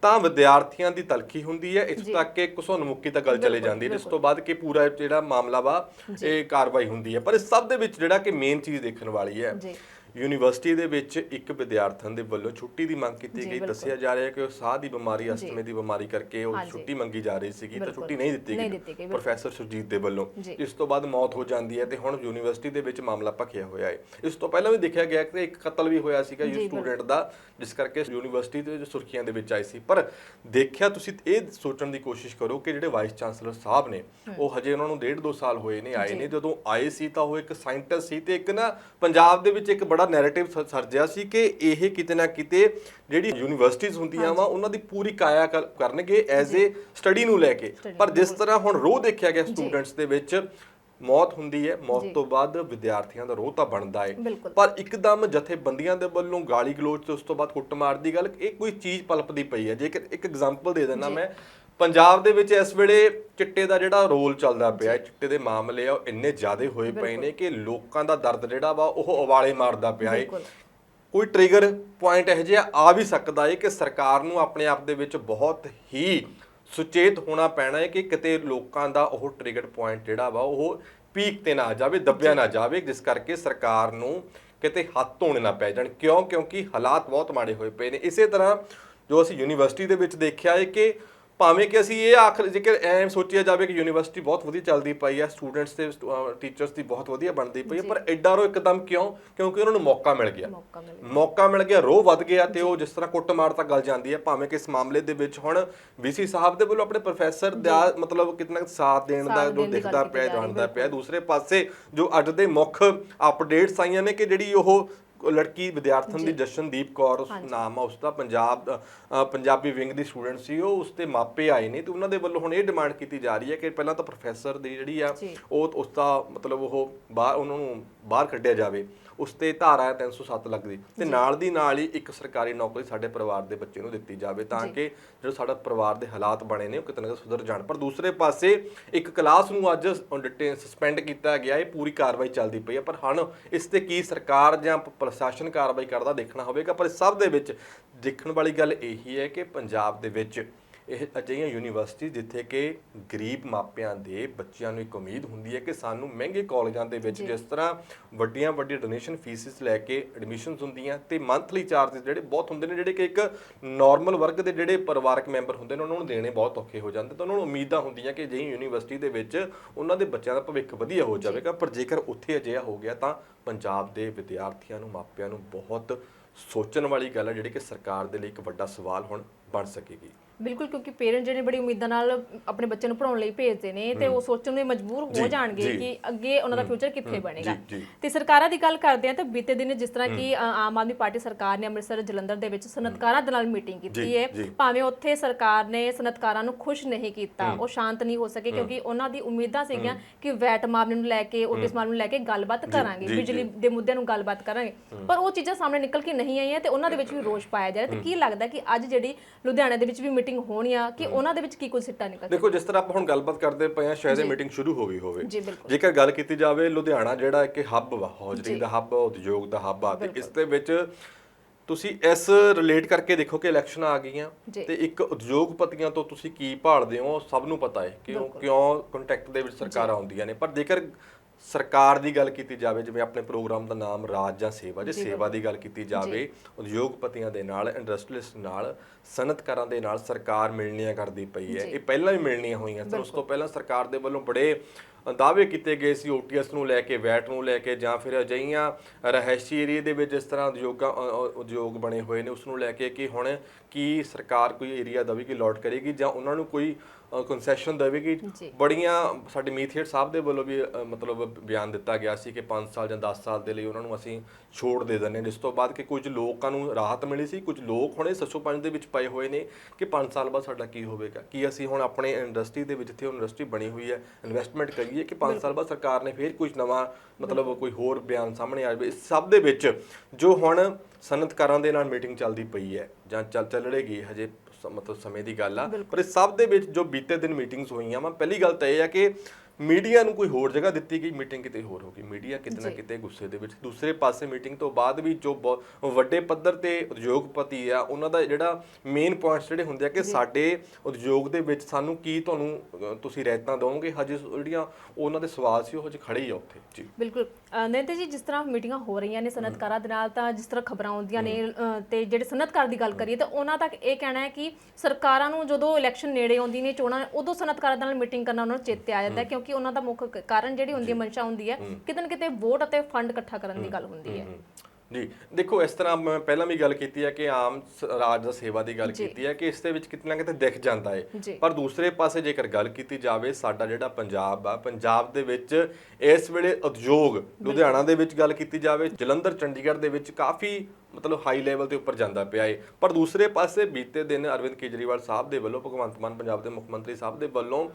ਤਾਂ ਵਿਦਿਆਰਥੀਆਂ ਦੀ ਤਲਖੀ ਹੁੰਦੀ ਹੈ ਇੱਥੋਂ ਤੱਕ ਕਿ ਘਸੁੰਨਮੁਖੀ ਤੱਕ ਗੱਲ ਚਲੇ ਜਾਂਦੀ ਹੈ ਜਿਸ ਤੋਂ ਬਾਅਦ ਕਿ ਪੂਰਾ ਜਿਹੜਾ ਮਾਮਲਾ ਵਾ ਇਹ ਕਾਰਵਾਈ ਹੁੰਦੀ ਹੈ। ਪਰ ਇਸ ਸਭ ਦੇ ਵਿੱਚ ਜਿਹੜਾ ਕਿ ਮੇਨ ਚੀਜ਼ ਦੇਖਣ ਵਾਲੀ ਹੈ। ਜੀ। ਯੂਨੀਵਰਸਿਟੀ ਦੇ ਵਿੱਚ ਇੱਕ ਵਿਦਿਆਰਥਣ ਦੇ ਵੱਲੋਂ ਛੁੱਟੀ ਦੀ ਮੰਗ ਕੀਤੀ ਗਈ। ਦੱਸਿਆ ਜਾ ਰਿਹਾ ਹੈ ਕਿ ਉਹ ਸਾਹ ਦੀ ਬਿਮਾਰੀ ਅਸਥਮੇ ਦੀ ਬਿਮਾਰੀ ਕਰਕੇ ਉਹ। ਛੁੱਟੀ ਮੰਗੀ ਜਾ ਰਹੀ ਸੀਗੀ ਤਾਂ। ਛੁੱਟੀ ਨਹੀਂ ਦਿੱਤੀ ਗਈ। ਪ੍ਰੋਫੈਸਰ ਸੁਰਜੀਤ ਦੇ ਵੱਲੋਂ। ਇਸ ਤੋਂ ਬਾਅਦ ਮੌਤ ਹੋ ਜਾਂਦੀ ਹੈ ਤੇ ਹੁਣ ਯੂਨੀਵਰਸਿਟੀ ਦੇ ਵਿੱਚ ਮਾਮਲਾ ਭਖਿਆ ਹੋਇਆ ਹੈ ਇਸ ਤੋਂ ਪਹਿਲਾਂ ਵੀ ਦੇਖਿਆ ਗਿਆ ਕਿ ਇੱਕ ਕਤਲ ਵੀ ਹੋਇਆ ਸੀਗਾ ਯੂ ਸਟੂਡੈਂਟ ਦਾ ਜਿਸ ਕਰਕੇ ਯੂਨੀਵਰਸਿਟੀ ਦੇ ਸੁਰਖੀਆਂ ਦੇ ਵਿੱਚ ਆਈ ਸੀ ਪਰ ਦੇਖਿਆ ਤੁਸੀਂ ਇਹ ਸੋਚਣ ਦੀ ਕੋਸ਼ਿਸ਼ ਕਰੋ ਕਿ ਜਿਹੜੇ ਵਾਈਸ ਚਾਂਸਲਰ ਸਾਹਿਬ ਨੇ ਉਹ ਹਜੇ ਉਹਨਾਂ ਨੂੰ ਡੇਢ ਦੋ ਸਾਲ ਹੋਏ ਨੇ ਆਏ ਨੇ ਜਦੋਂ ਆਏ ਸੀ ਤਾਂ ਉਹ ਇੱਕ ਸਾਇੰਟਿਸਟ ਸੀ ਤੇ ਇੱਕ ਨਾ ਪੰਜਾਬ ਦੇ ਵਿੱਚ ਇੱਕ ਬੜਾ ਨੈਰੇਟਿਵ ਸਰਜਿਆ ਸੀ ਕਿ ਇਹ ਕਿਤੇ ਨਾ ਕਿਤੇ ਜਿਹੜੀ ਯੂਨੀਵਰਸਿਟੀਆਂ ਹੁੰਦੀਆਂ ਵਾ ਉਹਨਾਂ ਦੀ ਪੂਰੀ ਕਾਇਆ ਕਰ- ਕਰਨਗੇ ਐਜ਼ ਏ ਸਟੱਡੀ ਨੂੰ ਲੈ ਕੇ। ਪਰ ਜਿਸ ਤਰ੍ਹਾਂ ਹੁਣ ਰੋਹ ਦੇਖਿਆ ਗਿਆ ਸਟੂਡੈਂਟਸ ਦੇ ਵਿੱਚ ਮੌਤ ਹੁੰਦੀ ਹੈ। ਮੌਤ ਤੋਂ ਬਾਅਦ ਵਿਦਿਆਰਥੀਆਂ ਦਾ ਰੋਹ ਤਾਂ ਬਣਦਾ ਹੈ। ਪਰ ਇੱਕਦਮ ਜਥੇਬੰਦੀਆਂ ਦੇ ਵੱਲੋਂ ਗਾਲੀ ਗਲੋਚ ਤੇ ਉਸ ਤੋਂ ਬਾਅਦ ਕੁੱਟਮਾਰ ਦੀ ਗੱਲ ਇਹ ਕੋਈ ਚੀਜ਼ ਪਲਪਦੀ ਪਈ ਹੈ। ਜੇਕਰ ਇੱਕ ਐਗਜ਼ਾਮਪਲ ਦੇ ਦਿੰਦਾ ਮੈਂ ਪੰਜਾਬ ਦੇ ਵਿੱਚ ਇਸ ਵੇਲੇ ਚਿੱਟੇ ਦਾ ਜਿਹੜਾ ਰੋਲ ਚੱਲਦਾ ਪਿਆ ਹੈ, ਚਿੱਟੇ ਦੇ ਮਾਮਲੇ ਆ ਉਹ ਇੰਨੇ ਜ਼ਿਆਦੇ ਹੋਏ ਪਏ ਨੇ ਕਿ ਲੋਕਾਂ ਦਾ ਦਰਦ ਜਿਹੜਾ ਵਾ ਉਹ ਉਵਾਲੇ ਮਾਰਦਾ ਪਿਆ ਹੈ। ਕੋਈ ਟ੍ਰਿਗਰ ਪੁਆਇੰਟ ਇਹੋ ਜਿਹਾ ਆ ਵੀ ਸਕਦਾ ਹੈ ਕਿ ਸਰਕਾਰ ਨੂੰ ਆਪਣੇ ਆਪ ਦੇ ਵਿੱਚ ਬਹੁਤ ਹੀ ਸੁਚੇਤ ਹੋਣਾ ਪੈਣਾ ਹੈ ਕਿ ਕਿਤੇ ਲੋਕਾਂ ਦਾ ਉਹ ਟ੍ਰਿਗਰ ਪੁਆਇੰਟ ਜਿਹੜਾ ਵਾ ਉਹ ਪੀਕ ਤੇ ਨਾ ਜਾਵੇ ਦੱਬਿਆ ਨਾ ਜਾਵੇ ਜਿਸ ਕਰਕੇ ਸਰਕਾਰ ਨੂੰ ਕਿਤੇ ਹੱਥ ਧੋਣੇ ਨਾ ਪੈ ਜਾਣ। ਕਿਉਂ? ਕਿਉਂਕਿ ਹਾਲਾਤ ਬਹੁਤ ਮਾੜੇ ਹੋਏ ਪਏ ਨੇ। ਇਸੇ ਤਰ੍ਹਾਂ ਜੋ ਅਸੀਂ ਯੂਨੀਵਰਸਿਟੀ ਦੇ ਵਿੱਚ ਦੇਖਿਆ ਹੈ ਕਿ ਭਾਵੇਂ ਕਿ ਅਸੀਂ ਇਹ ਆਖਰ ਜੇਕਰ ਐਂ ਸੋਚਿਆ ਜਾਵੇ ਕਿ ਯੂਨੀਵਰਸਿਟੀ ਬਹੁਤ ਵਧੀਆ ਚੱਲਦੀ ਪਈ ਹੈ ਸਟੂਡੈਂਟਸ ਤੇ ਟੀਚਰਸ ਦੀ ਬਹੁਤ ਵਧੀਆ ਬਣਦੀ ਪਈ ਹੈ ਪਰ ਐਡਾ ਰੋ ਇੱਕਦਮ ਕਿਉਂ? ਕਿਉਂਕਿ ਉਹਨਾਂ ਨੂੰ ਮੌਕਾ ਮਿਲ ਗਿਆ। ਮੌਕਾ ਮਿਲ ਗਿਆ। ਰੋਹ ਵੱਧ ਗਿਆ ਤੇ ਉਹ ਜਿਸ ਤਰ੍ਹਾਂ ਕੁੱਟਮਾਰ ਤੱਕ ਗੱਲ ਜਾਂਦੀ ਹੈ ਭਾਵੇਂ ਕਿ ਇਸ ਮਾਮਲੇ ਦੇ ਵਿੱਚ ਹੁਣ ਵੀਸੀ ਸਾਹਿਬ ਦੇ ਵੱਲੋਂ ਆਪਣੇ ਪ੍ਰੋਫੈਸਰ ਦਾ ਮਤਲਬ ਕਿਤਨਾ ਸਾਥ ਦੇਣ ਦਾ ਜੋ ਦਿਖਦਾ ਪਿਆ ਜਾਣਦਾ ਪਿਆ ਦੂਸਰੇ ਪਾਸੇ ਜੋ ਅੱਜ ਦੇ ਮੁੱਖ ਅਪਡੇਟਸ ਆਈਆਂ ਨੇ ਕਿ ਜਿਹੜੀ ਉਹ ਲੜਕੀ ਵਿਦਿਆਰਥਣ ਦੀ ਜਸ਼ਨਦੀਪ ਕੌਰ ਉਸ ਨਾਮ ਆ ਉਸ ਦਾ ਪੰਜਾਬ ਪੰਜਾਬੀ ਵਿੰਗ ਦੀ ਸਟੂਡੈਂਟ ਸੀ ਉਹ ਉਸ ਦੇ ਮਾਪੇ ਆਏ ਨੇ ਤੇ ਉਹਨਾਂ ਦੇ ਵੱਲੋਂ ਹੁਣ ਇਹ ਡਿਮਾਂਡ ਕੀਤੀ ਜਾ ਰਹੀ ਹੈ ਕਿ ਪਹਿਲਾਂ ਤਾਂ ਪ੍ਰੋਫੈਸਰ ਦੀ ਜਿਹੜੀ ਆ। ਉਹ ਉਸ ਦਾ ਮਤਲਬ ਉਹ ਬਾਹਰ ਉਹਨਾਂ ਨੂੰ ਬਾਹਰ ਕੱਢਿਆ ਜਾਵੇ। ਉਸ ਤੇ ਧਾਰਾ ਹੈ 307 ਲੱਗਦੀ ਤੇ ਨਾਲ ਦੀ ਨਾਲ ਹੀ ਇੱਕ ਸਰਕਾਰੀ ਨੌਕਰੀ ਸਾਡੇ ਪਰਿਵਾਰ ਦੇ ਬੱਚੇ ਨੂੰ ਦਿੱਤੀ ਜਾਵੇ ਤਾਂ ਕਿ ਜਿਹੜਾ ਸਾਡਾ ਪਰਿਵਾਰ ਦੇ ਹਾਲਾਤ ਬਣੇ ਨੇ ਉਹ ਕਿਤੇ ਨਾ ਕਿਤੇ ਸੁਧਰ ਜਾਣ। ਪਰ ਦੂਸਰੇ ਪਾਸੇ ਇੱਕ ਕਲਾਸ ਨੂੰ ਅੱਜ ਡਿਟੇਨ ਸਸਪੈਂਡ ਕੀਤਾ ਗਿਆ ਇਹ ਪੂਰੀ ਕਾਰਵਾਈ ਚੱਲਦੀ ਪਈ ਹੈ। ਪਰ ਹਨ ਇਸ ਤੇ ਕੀ ਸਰਕਾਰ ਜਾਂ ਪ੍ਰਸ਼ਾਸਨ ਕਾਰਵਾਈ ਕਰਦਾ ਦੇਖਣਾ ਹੋਵੇਗਾ। ਪਰ ਸਭ ਦੇ ਵਿੱਚ ਦੇਖਣ ਵਾਲੀ ਗੱਲ ਇਹੀ ਹੈ ਕਿ ਪੰਜਾਬ ਦੇ ਵਿੱਚ ਇਹ ਅਜਿਹੀਆਂ ਯੂਨੀਵਰਸਿਟੀ ਜਿੱਥੇ ਕਿ ਗਰੀਬ ਮਾਪਿਆਂ ਦੇ ਬੱਚਿਆਂ ਨੂੰ ਇੱਕ ਉਮੀਦ ਹੁੰਦੀ ਹੈ ਕਿ ਸਾਨੂੰ ਮਹਿੰਗੇ ਕਾਲਜਾਂ ਦੇ ਵਿੱਚ ਜਿਸ ਤਰ੍ਹਾਂ ਵੱਡੀਆਂ ਵੱਡੀਆਂ ਡੋਨੇਸ਼ਨ ਫੀਸਿਸ ਲੈ ਕੇ ਐਡਮਿਸ਼ਨਸ ਹੁੰਦੀਆਂ ਤੇ ਮੰਥਲੀ ਚਾਰजेस ਜਿਹੜੇ ਬਹੁਤ ਹੁੰਦੇ ਨੇ ਜਿਹੜੇ ਕਿ ਇੱਕ ਨਾਰਮਲ ਵਰਗ ਦੇ ਜਿਹੜੇ ਪਰਿਵਾਰਕ ਮੈਂਬਰ ਹੁੰਦੇ ਨੇ ਉਹਨਾਂ ਨੂੰ ਦੇਣੇ ਬਹੁਤ ਔਖੇ ਹੋ ਜਾਂਦੇ ਤਾਂ ਉਹਨਾਂ ਨੂੰ ਉਮੀਦਾਂ ਹੁੰਦੀਆਂ ਕਿ ਜਿਹੀ ਯੂਨੀਵਰਸਿਟੀ ਦੇ ਵਿੱਚ ਉਹਨਾਂ ਦੇ ਬੱਚਿਆਂ ਦਾ ਭਵਿੱਖ ਵਧੀਆ ਹੋ ਜਾਵੇਗਾ। ਪਰ ਜੇਕਰ ਉੱਥੇ ਅਜਿਹਾ ਹੋ ਗਿਆ ਤਾਂ ਪੰਜਾਬ ਦੇ ਵਿਦਿਆਰਥੀਆਂ ਨੂੰ ਮਾਪਿਆਂ ਨੂੰ ਬਹੁਤ ਸੋਚਣ ਵਾਲੀ ਗੱਲ ਹੈ ਜਿਹੜੀ ਕਿ ਸਰਕਾਰ ਦੇ ਲਈ ਇੱਕ ਵੱਡਾ ਸਵਾਲ ਹੁਣ ਬਣ ਸਕੇਗੀ। ਬਿਲਕੁਲ ਕਿਉਂਕਿ ਪੇਰੈਂਟ ਜਿਹੜੇ ਬੜੀ ਉਮੀਦਾਂ ਨਾਲ ਆਪਣੇ ਬੱਚੇ ਨੂੰ ਪੜਾਉਣ ਲਈ ਭੇਜਦੇ ਨੇ ਤੇ ਉਹ ਸੋਚਣ ਨੂੰ ਮਜਬੂਰ ਹੋ ਜਾਣਗੇ। ਕਿ ਅੱਗੇ ਉਹਨਾਂ ਦਾ ਫਿਊਚਰ ਕਿੱਥੇ ਬਣੇਗਾ। ਤੇ ਸਰਕਾਰਾਂ ਦੀ ਗੱਲ ਕਰਦੇ ਆ ਤਾਂ ਬੀਤੇ ਦਿਨ ਜਿਸ ਤਰ੍ਹਾਂ ਕਿ ਆਮ ਆਦਮੀ ਪਾਰਟੀ ਸਰਕਾਰ ਨੇ ਅੰਮ੍ਰਿਤਸਰ ਜਲੰਧਰ ਦੇ ਵਿੱਚ ਸਨਅਤਕਾਰਾਂ ਦੇ ਨਾਲ ਮੀਟਿੰਗ ਕੀਤੀ ਹੈ। ਭਾਵੇਂ ਉੱਥੇ ਸਰਕਾਰ ਨੇ ਸਨਅਤਕਾਰਾਂ ਨੂੰ ਖੁਸ਼ ਨਹੀਂ ਕੀਤਾ ਉਹ ਸ਼ਾਂਤ ਨਹੀਂ ਹੋ ਸਕੇ ਕਿਉਂਕਿ ਉਹਨਾਂ ਦੀ ਉਮੀਦਾਂ ਸੀਗੀਆਂ ਕਿ ਵੈਟ ਮਾਮਲੇ ਨੂੰ ਲੈ ਕੇ ਓਟੀਸ ਮਾਮਲੇ ਨੂੰ ਲੈ ਕੇ ਗੱਲਬਾਤ ਕਰਾਂਗੇ ਬਿਜਲੀ ਦੇ ਮੁੱਦਿਆਂ ਨੂੰ ਗੱਲਬਾਤ ਕਰਾਂਗੇ। ਪਰ ਉਹ ਚੀਜ਼ਾਂ ਸਾਹਮਣੇ ਨਿਕਲ ਕੇ ਨਹੀਂ ਆਈਆਂ ਤੇ ਉਹਨਾਂ ਦੇ ਵਿੱਚ ਵੀ ਰੋਸ਼ ਪਾਇਆ ਜਾ ਰਿਹਾ ਤੇ ਕੀ ਲੱਗਦਾ ਕਿ ਅੱਜ ਜਿਹੜੀ ਲੁਧਿਆਣਾ ਦੇ ਵਿੱਚ ਵੀ ਮੀਟਿੰਗ ਹੋਣੀ ਆ ਕਿ ਉਹਨਾਂ ਦੇ ਵਿੱਚ ਕੀ ਕੁਝ ਸਿੱਟਾ ਨਿਕਲ ਦੇਖੋ ਜਿਸ ਤਰ੍ਹਾਂ ਆਪਾਂ ਹੁਣ ਗੱਲਬਾਤ ਕਰਦੇ ਪਏ ਆ ਸ਼ਾਇਦ ਇਹ ਮੀਟਿੰਗ ਸ਼ੁਰੂ ਹੋ ਗਈ ਹੋਵੇ। ਜੇਕਰ ਗੱਲ ਕੀਤੀ ਜਾਵੇ ਲੁਧਿਆਣਾ ਜਿਹੜਾ ਇੱਕ ਹੱਬ ਵਾ ਹੌਜਰੀ ਦਾ ਹੱਬ ਉਦਯੋਗ ਦਾ ਹੱਬ ਆ ਤੇ ਇਸ ਦੇ ਵਿੱਚ ਤੁਸੀਂ ਇਸ ਰਿਲੇਟ ਕਰਕੇ ਦੇਖੋ ਕਿ ਇਲੈਕਸ਼ਨ ਆ ਗਈਆਂ। ਤੇ ਇੱਕ ਉਦਯੋਗਪਤੀਆਂ ਤੋਂ ਤੁਸੀਂ ਕੀ ਭਾਲਦੇ ਹੋ ਸਭ ਨੂੰ ਪਤਾ ਹੈ। ਕਿ ਉਹ ਕਿਉਂ ਕੰਟੈਕਟ ਦੇ ਵਿੱਚ ਸਰਕਾਰਾਂ ਆਉਂਦੀਆਂ ਨੇ? ਪਰ ਜੇਕਰ ਸਰਕਾਰ ਦੀ ਗੱਲ ਕੀਤੀ ਜਾਵੇ ਜਿਵੇਂ ਆਪਣੇ ਪ੍ਰੋਗਰਾਮ ਦਾ ਨਾਮ ਰਾਜ ਜਾਂ ਸੇਵਾ ਜੇ ਸੇਵਾ ਦੀ ਗੱਲ ਕੀਤੀ ਜਾਵੇ ਉਦਯੋਗਪਤੀਆਂ ਦੇ ਨਾਲ ਇੰਡਸਟਰੀਅਲਿਸਟ ਨਾਲ ਸਨਅਤਕਾਰਾਂ ਦੇ ਨਾਲ ਸਰਕਾਰ ਮਿਲਣੀਆਂ ਕਰਦੀ ਪਈ ਹੈ। ਇਹ ਪਹਿਲਾਂ ਵੀ ਮਿਲਣੀਆਂ ਹੋਈਆਂ ਸਨ ਉਸ ਤੋਂ ਪਹਿਲਾਂ ਸਰਕਾਰ ਦੇ ਵੱਲੋਂ ਬੜੇ ਦਾਅਵੇ ਕੀਤੇ ਗਏ ਸੀ ਓਟੀਐਸ ਨੂੰ ਲੈ ਕੇ ਵੈਟ ਨੂੰ ਲੈ ਕੇ ਜਾਂ ਫਿਰ ਅਜਈਆਂ ਰਹਿਸ਼ੀ ਏਰੀਆ ਦੇ ਵਿੱਚ ਜਿਸ ਤਰ੍ਹਾਂ ਉਦਯੋਗਾਂ ਉਦਯੋਗ ਬਣੇ ਹੋਏ ਨੇ ਉਸ ਨੂੰ ਲੈ ਕੇ ਕਿ ਹੁਣ ਕੀ ਸਰਕਾਰ ਕੋਈ ਏਰੀਆ ਦਵੇ ਕਿ ਲੋਟ ਕਰੇਗੀ ਜਾਂ ਉਹਨਾਂ ਨੂੰ ਕੋਈ ਕਨਸੈਸ਼ਨ ਦੇਵੇਗੀ ਬੜੀਆਂ ਸਾਡੇ ਮੀਥੇੜ ਸਾਹਿਬ ਦੇ ਵੱਲੋਂ ਵੀ ਮਤਲਬ ਬਿਆਨ ਦਿੱਤਾ ਗਿਆ ਸੀ ਕਿ 5 ਸਾਲ ਜਾਂ 10 ਸਾਲ ਦੇ ਲਈ ਉਹਨਾਂ ਨੂੰ ਅਸੀਂ ਛੋੜ ਦੇ ਦਿੰਨੇ ਜਿਸ ਤੋਂ ਬਾਅਦ ਕਿ ਕੁਝ ਲੋਕਾਂ ਨੂੰ ਰਾਹਤ ਮਿਲੀ ਸੀ ਕੁਝ ਲੋਕ ਹੁਣੇ 605 ਦੇ ਵਿੱਚ ਪਏ ਹੋਏ ਨੇ ਕਿ 5 ਸਾਲ ਬਾਅਦ ਸਾਡਾ ਕੀ ਹੋਵੇਗਾ? ਕੀ ਅਸੀਂ ਹੁਣ ਆਪਣੇ ਇੰਡਸਟਰੀ ਦੇ ਵਿੱਚ ਜਿੱਥੇ ਇੰਡਸਟਰੀ ਬਣੀ ਹੋਈ ਹੈ ਇਨਵੈਸਟਮੈਂਟ ਕਰੀਏ ਕਿ 5 ਸਾਲ ਬਾਅਦ ਸਰਕਾਰ ਨੇ ਫੇਰ ਕੁਝ ਨਵਾਂ ਮਤਲਬ ਕੋਈ ਹੋਰ ਬਿਆਨ ਸਾਹਮਣੇ ਆ ਜਾਵੇ? ਇਸ ਸਭ ਦੇ ਵਿੱਚ ਜੋ ਹੁਣ ਸਨਅਤਕਾਰਾਂ ਦੇ ਨਾਲ ਮੀਟਿੰਗ ਚੱਲਦੀ ਪਈ ਹੈ ਜਾਂ ਚੱਲ ਚੱਲ ਰਹੇਗੀ ਹਜੇ ਮਤਲਬ ਸਮੇਂ ਦੀ ਗੱਲ ਆ ਪਰ ਇਸ ਸਭ ਦੇ ਵਿੱਚ ਜੋ ਬੀਤੇ ਦਿਨ ਮੀਟਿੰਗਸ ਹੋਈਆਂ ਵਾ ਪਹਿਲੀ ਗੱਲ ਤਾਂ ਇਹ ਆ ਕਿ ਮੀਡੀਆ ਨੂੰ ਕੋਈ ਹੋਰ ਜਗ੍ਹਾ ਦਿੱਤੀ ਗਈ ਮੀਟਿੰਗ ਕਿਤੇ ਹੋਰ ਹੋ ਗਈ। ਮੀਡੀਆ ਕਿਤੇ ਨਾ ਕਿਤੇ ਗੁੱਸੇ ਦੇ ਵਿੱਚ। ਦੂਸਰੇ ਪਾਸੇ ਮੀਟਿੰਗ ਤੋਂ ਬਾਅਦ ਵੀ ਜੋ ਵੱਡੇ ਪੱਧਰ ਤੇ ਉਦਯੋਗਪਤੀ ਆ ਉਹਨਾਂ ਦਾ ਜਿਹੜਾ ਮੇਨ ਪੁਆਇੰਟਸ ਜਿਹੜੇ ਹੁੰਦੇ ਆ ਕਿ ਸਾਡੇ ਉਦਯੋਗ ਦੇ ਵਿੱਚ ਸਾਨੂੰ ਕੀ ਤੁਹਾਨੂੰ ਤੁਸੀਂ ਰਹਿਤਾਂ ਦਿਓਗੇ ਹਜੇ ਜਿਹੜੀਆਂ ਉਹਨਾਂ ਦੇ ਸਵਾਲ ਸੀ ਉਹ ਹਜੇ ਖੜੇ ਹੀ ਆ ਉੱਥੇ। ਜੀ। ਬਿਲਕੁਲ। ਨਰਿੰਦਰ ਜੀ ਜਿਸ ਤਰ੍ਹਾਂ ਮੀਟਿੰਗਾਂ ਹੋ ਰਹੀਆਂ ਨੇ ਸਨਅਤਕਾਰਾਂ ਦੇ ਨਾਲ ਤਾਂ ਜਿਸ ਤਰ੍ਹਾਂ ਖਬਰਾਂ ਆਉਂਦੀਆਂ ਨੇ ਤੇ ਜਿਹੜੇ ਸਨਅਤਕਾਰ ਦੀ ਗੱਲ ਕਰੀਏ ਤਾਂ ਉਹਨਾਂ ਤੱਕ ਇਹ ਕਹਿਣਾ ਹੈ ਕਿ ਸਰਕਾਰਾਂ ਨੂੰ ਜਦੋਂ ਇਲੈਕਸ਼ਨ ਨੇੜੇ ਆਉਂਦੀ ਨੇ ਚੋਣਾਂ ਉਦੋਂ ਸਨਅਤਕਾਰਾਂ ਨਾਲ ਮੀਟਿੰਗ ਕਰਨਾ ਉਹਨਾਂ ਨੂੰ ਚੇਤੇ ਆ ਜਾਂਦਾ ਹੈ ਕਿਉਂਕਿ ਉਹਨਾਂ ਦਾ ਮੁੱਖ ਕ- ਕਾਰਨ ਜਿਹੜੀ ਹੁੰਦੀ ਹੈ ਮਨਸ਼ਾ ਹੁੰਦੀ ਹੈ ਕਿਤੇ ਨਾ ਕਿਤੇ ਵੋਟ ਅਤੇ ਫੰਡ ਇਕੱਠਾ ਕਰਨ ਦੀ ਗੱਲ ਹੁੰਦੀ ਹੈ। ਜੀ ਦੇਖੋ ਇਸ ਤਰ੍ਹਾਂ ਮੈਂ ਪਹਿਲਾਂ ਵੀ ਗੱਲ ਕੀਤੀ ਹੈ ਕਿ ਆਮ ਸ- ਰਾਜ ਦਾ ਸੇਵਾ ਦੀ ਗੱਲ ਕੀਤੀ ਹੈ ਕਿ ਇਸ ਦੇ ਵਿੱਚ ਕਿਤੇ ਨਾ ਕਿਤੇ ਦਿਖ ਜਾਂਦਾ ਹੈ। ਪਰ ਦੂਸਰੇ ਪਾਸੇ ਜੇਕਰ ਗੱਲ ਕੀਤੀ ਜਾਵੇ ਸਾਡਾ ਜਿਹੜਾ ਪੰਜਾਬ ਆ ਪੰਜਾਬ ਦੇ ਵਿੱਚ ਇਸ ਵੇਲੇ ਉਦਯੋਗ ਲੁਧਿਆਣਾ ਦੇ ਵਿੱਚ ਗੱਲ ਕੀਤੀ ਜਾਵੇ ਜਲੰਧਰ ਚੰਡੀਗੜ੍ਹ ਦੇ ਵਿੱਚ ਕਾਫੀ ਮਤਲਬ ਹਾਈ ਲੈਵਲ ਤੇ ਉੱਪਰ ਜਾਂਦਾ ਪਿਆ ਹੈ ਪਰ ਦੂਸਰੇ ਪਾਸੇ ਬੀਤੇ ਦਿਨ ਅਰਵਿੰਦ ਕੇਜਰੀਵਾਲ ਸਾਹਿਬ ਦੇ ਵੱਲੋਂ ਭਗਵੰਤ ਮਾਨ ਪੰਜਾਬ ਦੇ ਮੁੱਖ ਮੰਤਰੀ ਸਾਹਿਬ ਦੇ ਵੱਲੋਂ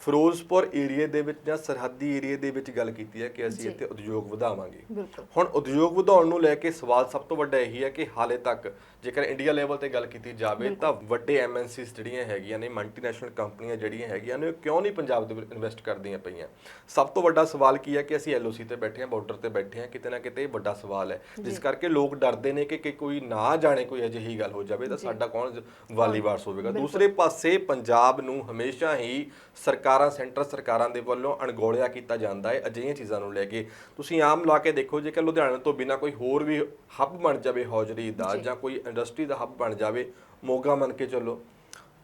ਫਿਰੋਜ਼ਪੁਰ ਏਰੀਏ ਦੇ ਵਿੱਚ ਜਾਂ ਸਰਹੱਦੀ ਏਰੀਏ ਦੇ ਵਿੱਚ ਗੱਲ ਕੀਤੀ ਹੈ ਕਿ ਅਸੀਂ ਇੱਥੇ ਉਦਯੋਗ ਵਧਾਵਾਂਗੇ। ਬਿਲਕੁਲ। ਹੁਣ ਉਦਯੋਗ ਵਧਾਉਣ ਨੂੰ ਲੈ ਕੇ ਸਵਾਲ ਸਭ ਤੋਂ ਵੱਡਾ ਇਹੀ ਹੈ ਕਿ ਹਾਲੇ ਤੱਕ ਜੇਕਰ ਇੰਡੀਆ ਲੈਵਲ ਤੇ ਗੱਲ ਕੀਤੀ ਜਾਵੇ ਤਾਂ ਵੱਡੇ ਐਮਐਨਸੀਜ਼ ਜਿਹੜੀਆਂ ਹੈਗੀਆਂ ਨੇ ਮਲਟੀਨੈਸ਼ਨਲ ਕੰਪਨੀਆਂ ਜਿਹੜੀਆਂ ਹੈਗੀਆਂ ਨੇ ਉਹ ਕਿਉਂ ਨਹੀਂ ਪੰਜਾਬ ਦੇ ਵਿੱਚ ਇਨਵੈਸਟ ਕਰਦੀਆਂ ਪਈਆਂ? ਸਭ ਤੋਂ ਵੱਡਾ ਸਵਾਲ ਕੀ ਹੈ ਕਿ ਅਸੀਂ ਐਲਓਸੀ ਤੇ ਬੈਠੇ ਹਾਂ ਬਾਰਡਰ ਤੇ ਬੈਠੇ ਹਾਂ ਕਿਤੇ ਨਾ ਕਿਤੇ ਇਹ ਵੱਡਾ ਸਵਾਲ ਹੈ। ਜਿਸ ਕਰਕੇ ਲੋਕ ਡਰਦੇ ਨੇ ਕਿ ਕੋਈ ਨਾ ਜਾਣੇ ਕੋਈ ਅਜਿਹੀ ਗੱਲ ਹੋ ਜਾਵੇ ਤਾਂ ਸਾਡਾ ਕੌਣ ਵਾਲੀ ਵਾਰਸ ਹੋਵੇਗਾ। ਦੂਸਰੇ ਪਾਸੇ ਪੰਜਾਬ ਨੂੰ ਹਮੇਸ਼ਾ ਹੀ ਸਰਕਾਰਾਂ ਸੈਂਟਰ ਸਰਕਾਰਾਂ ਦੇ ਵੱਲੋਂ ਅਣਗੌਲਿਆ ਕੀਤਾ ਜਾਂਦਾ ਹੈ ਅਜਿਹੀਆਂ ਚੀਜ਼ਾਂ ਨੂੰ ਲੈ ਕੇ। ਤੁਸੀਂ ਆਮ ਲਾ ਕੇ ਦੇਖੋ ਜੇਕਰ ਲੁਧਿਆਣੇ ਤੋਂ ਬਿਨਾ ਕੋਈ ਹੋਰ ਵੀ ਹੱਬ ਬਣ ਜਾਵੇ ਹੌਜਰੀ ਦਾ ਜਾਂ ਕੋਈ ਇੰਡਸਟਰੀ ਦਾ ਹੱਬ ਬਣ ਜਾਵੇ ਮੋਗਾ ਮੰਨ ਕੇ ਚੱਲੋ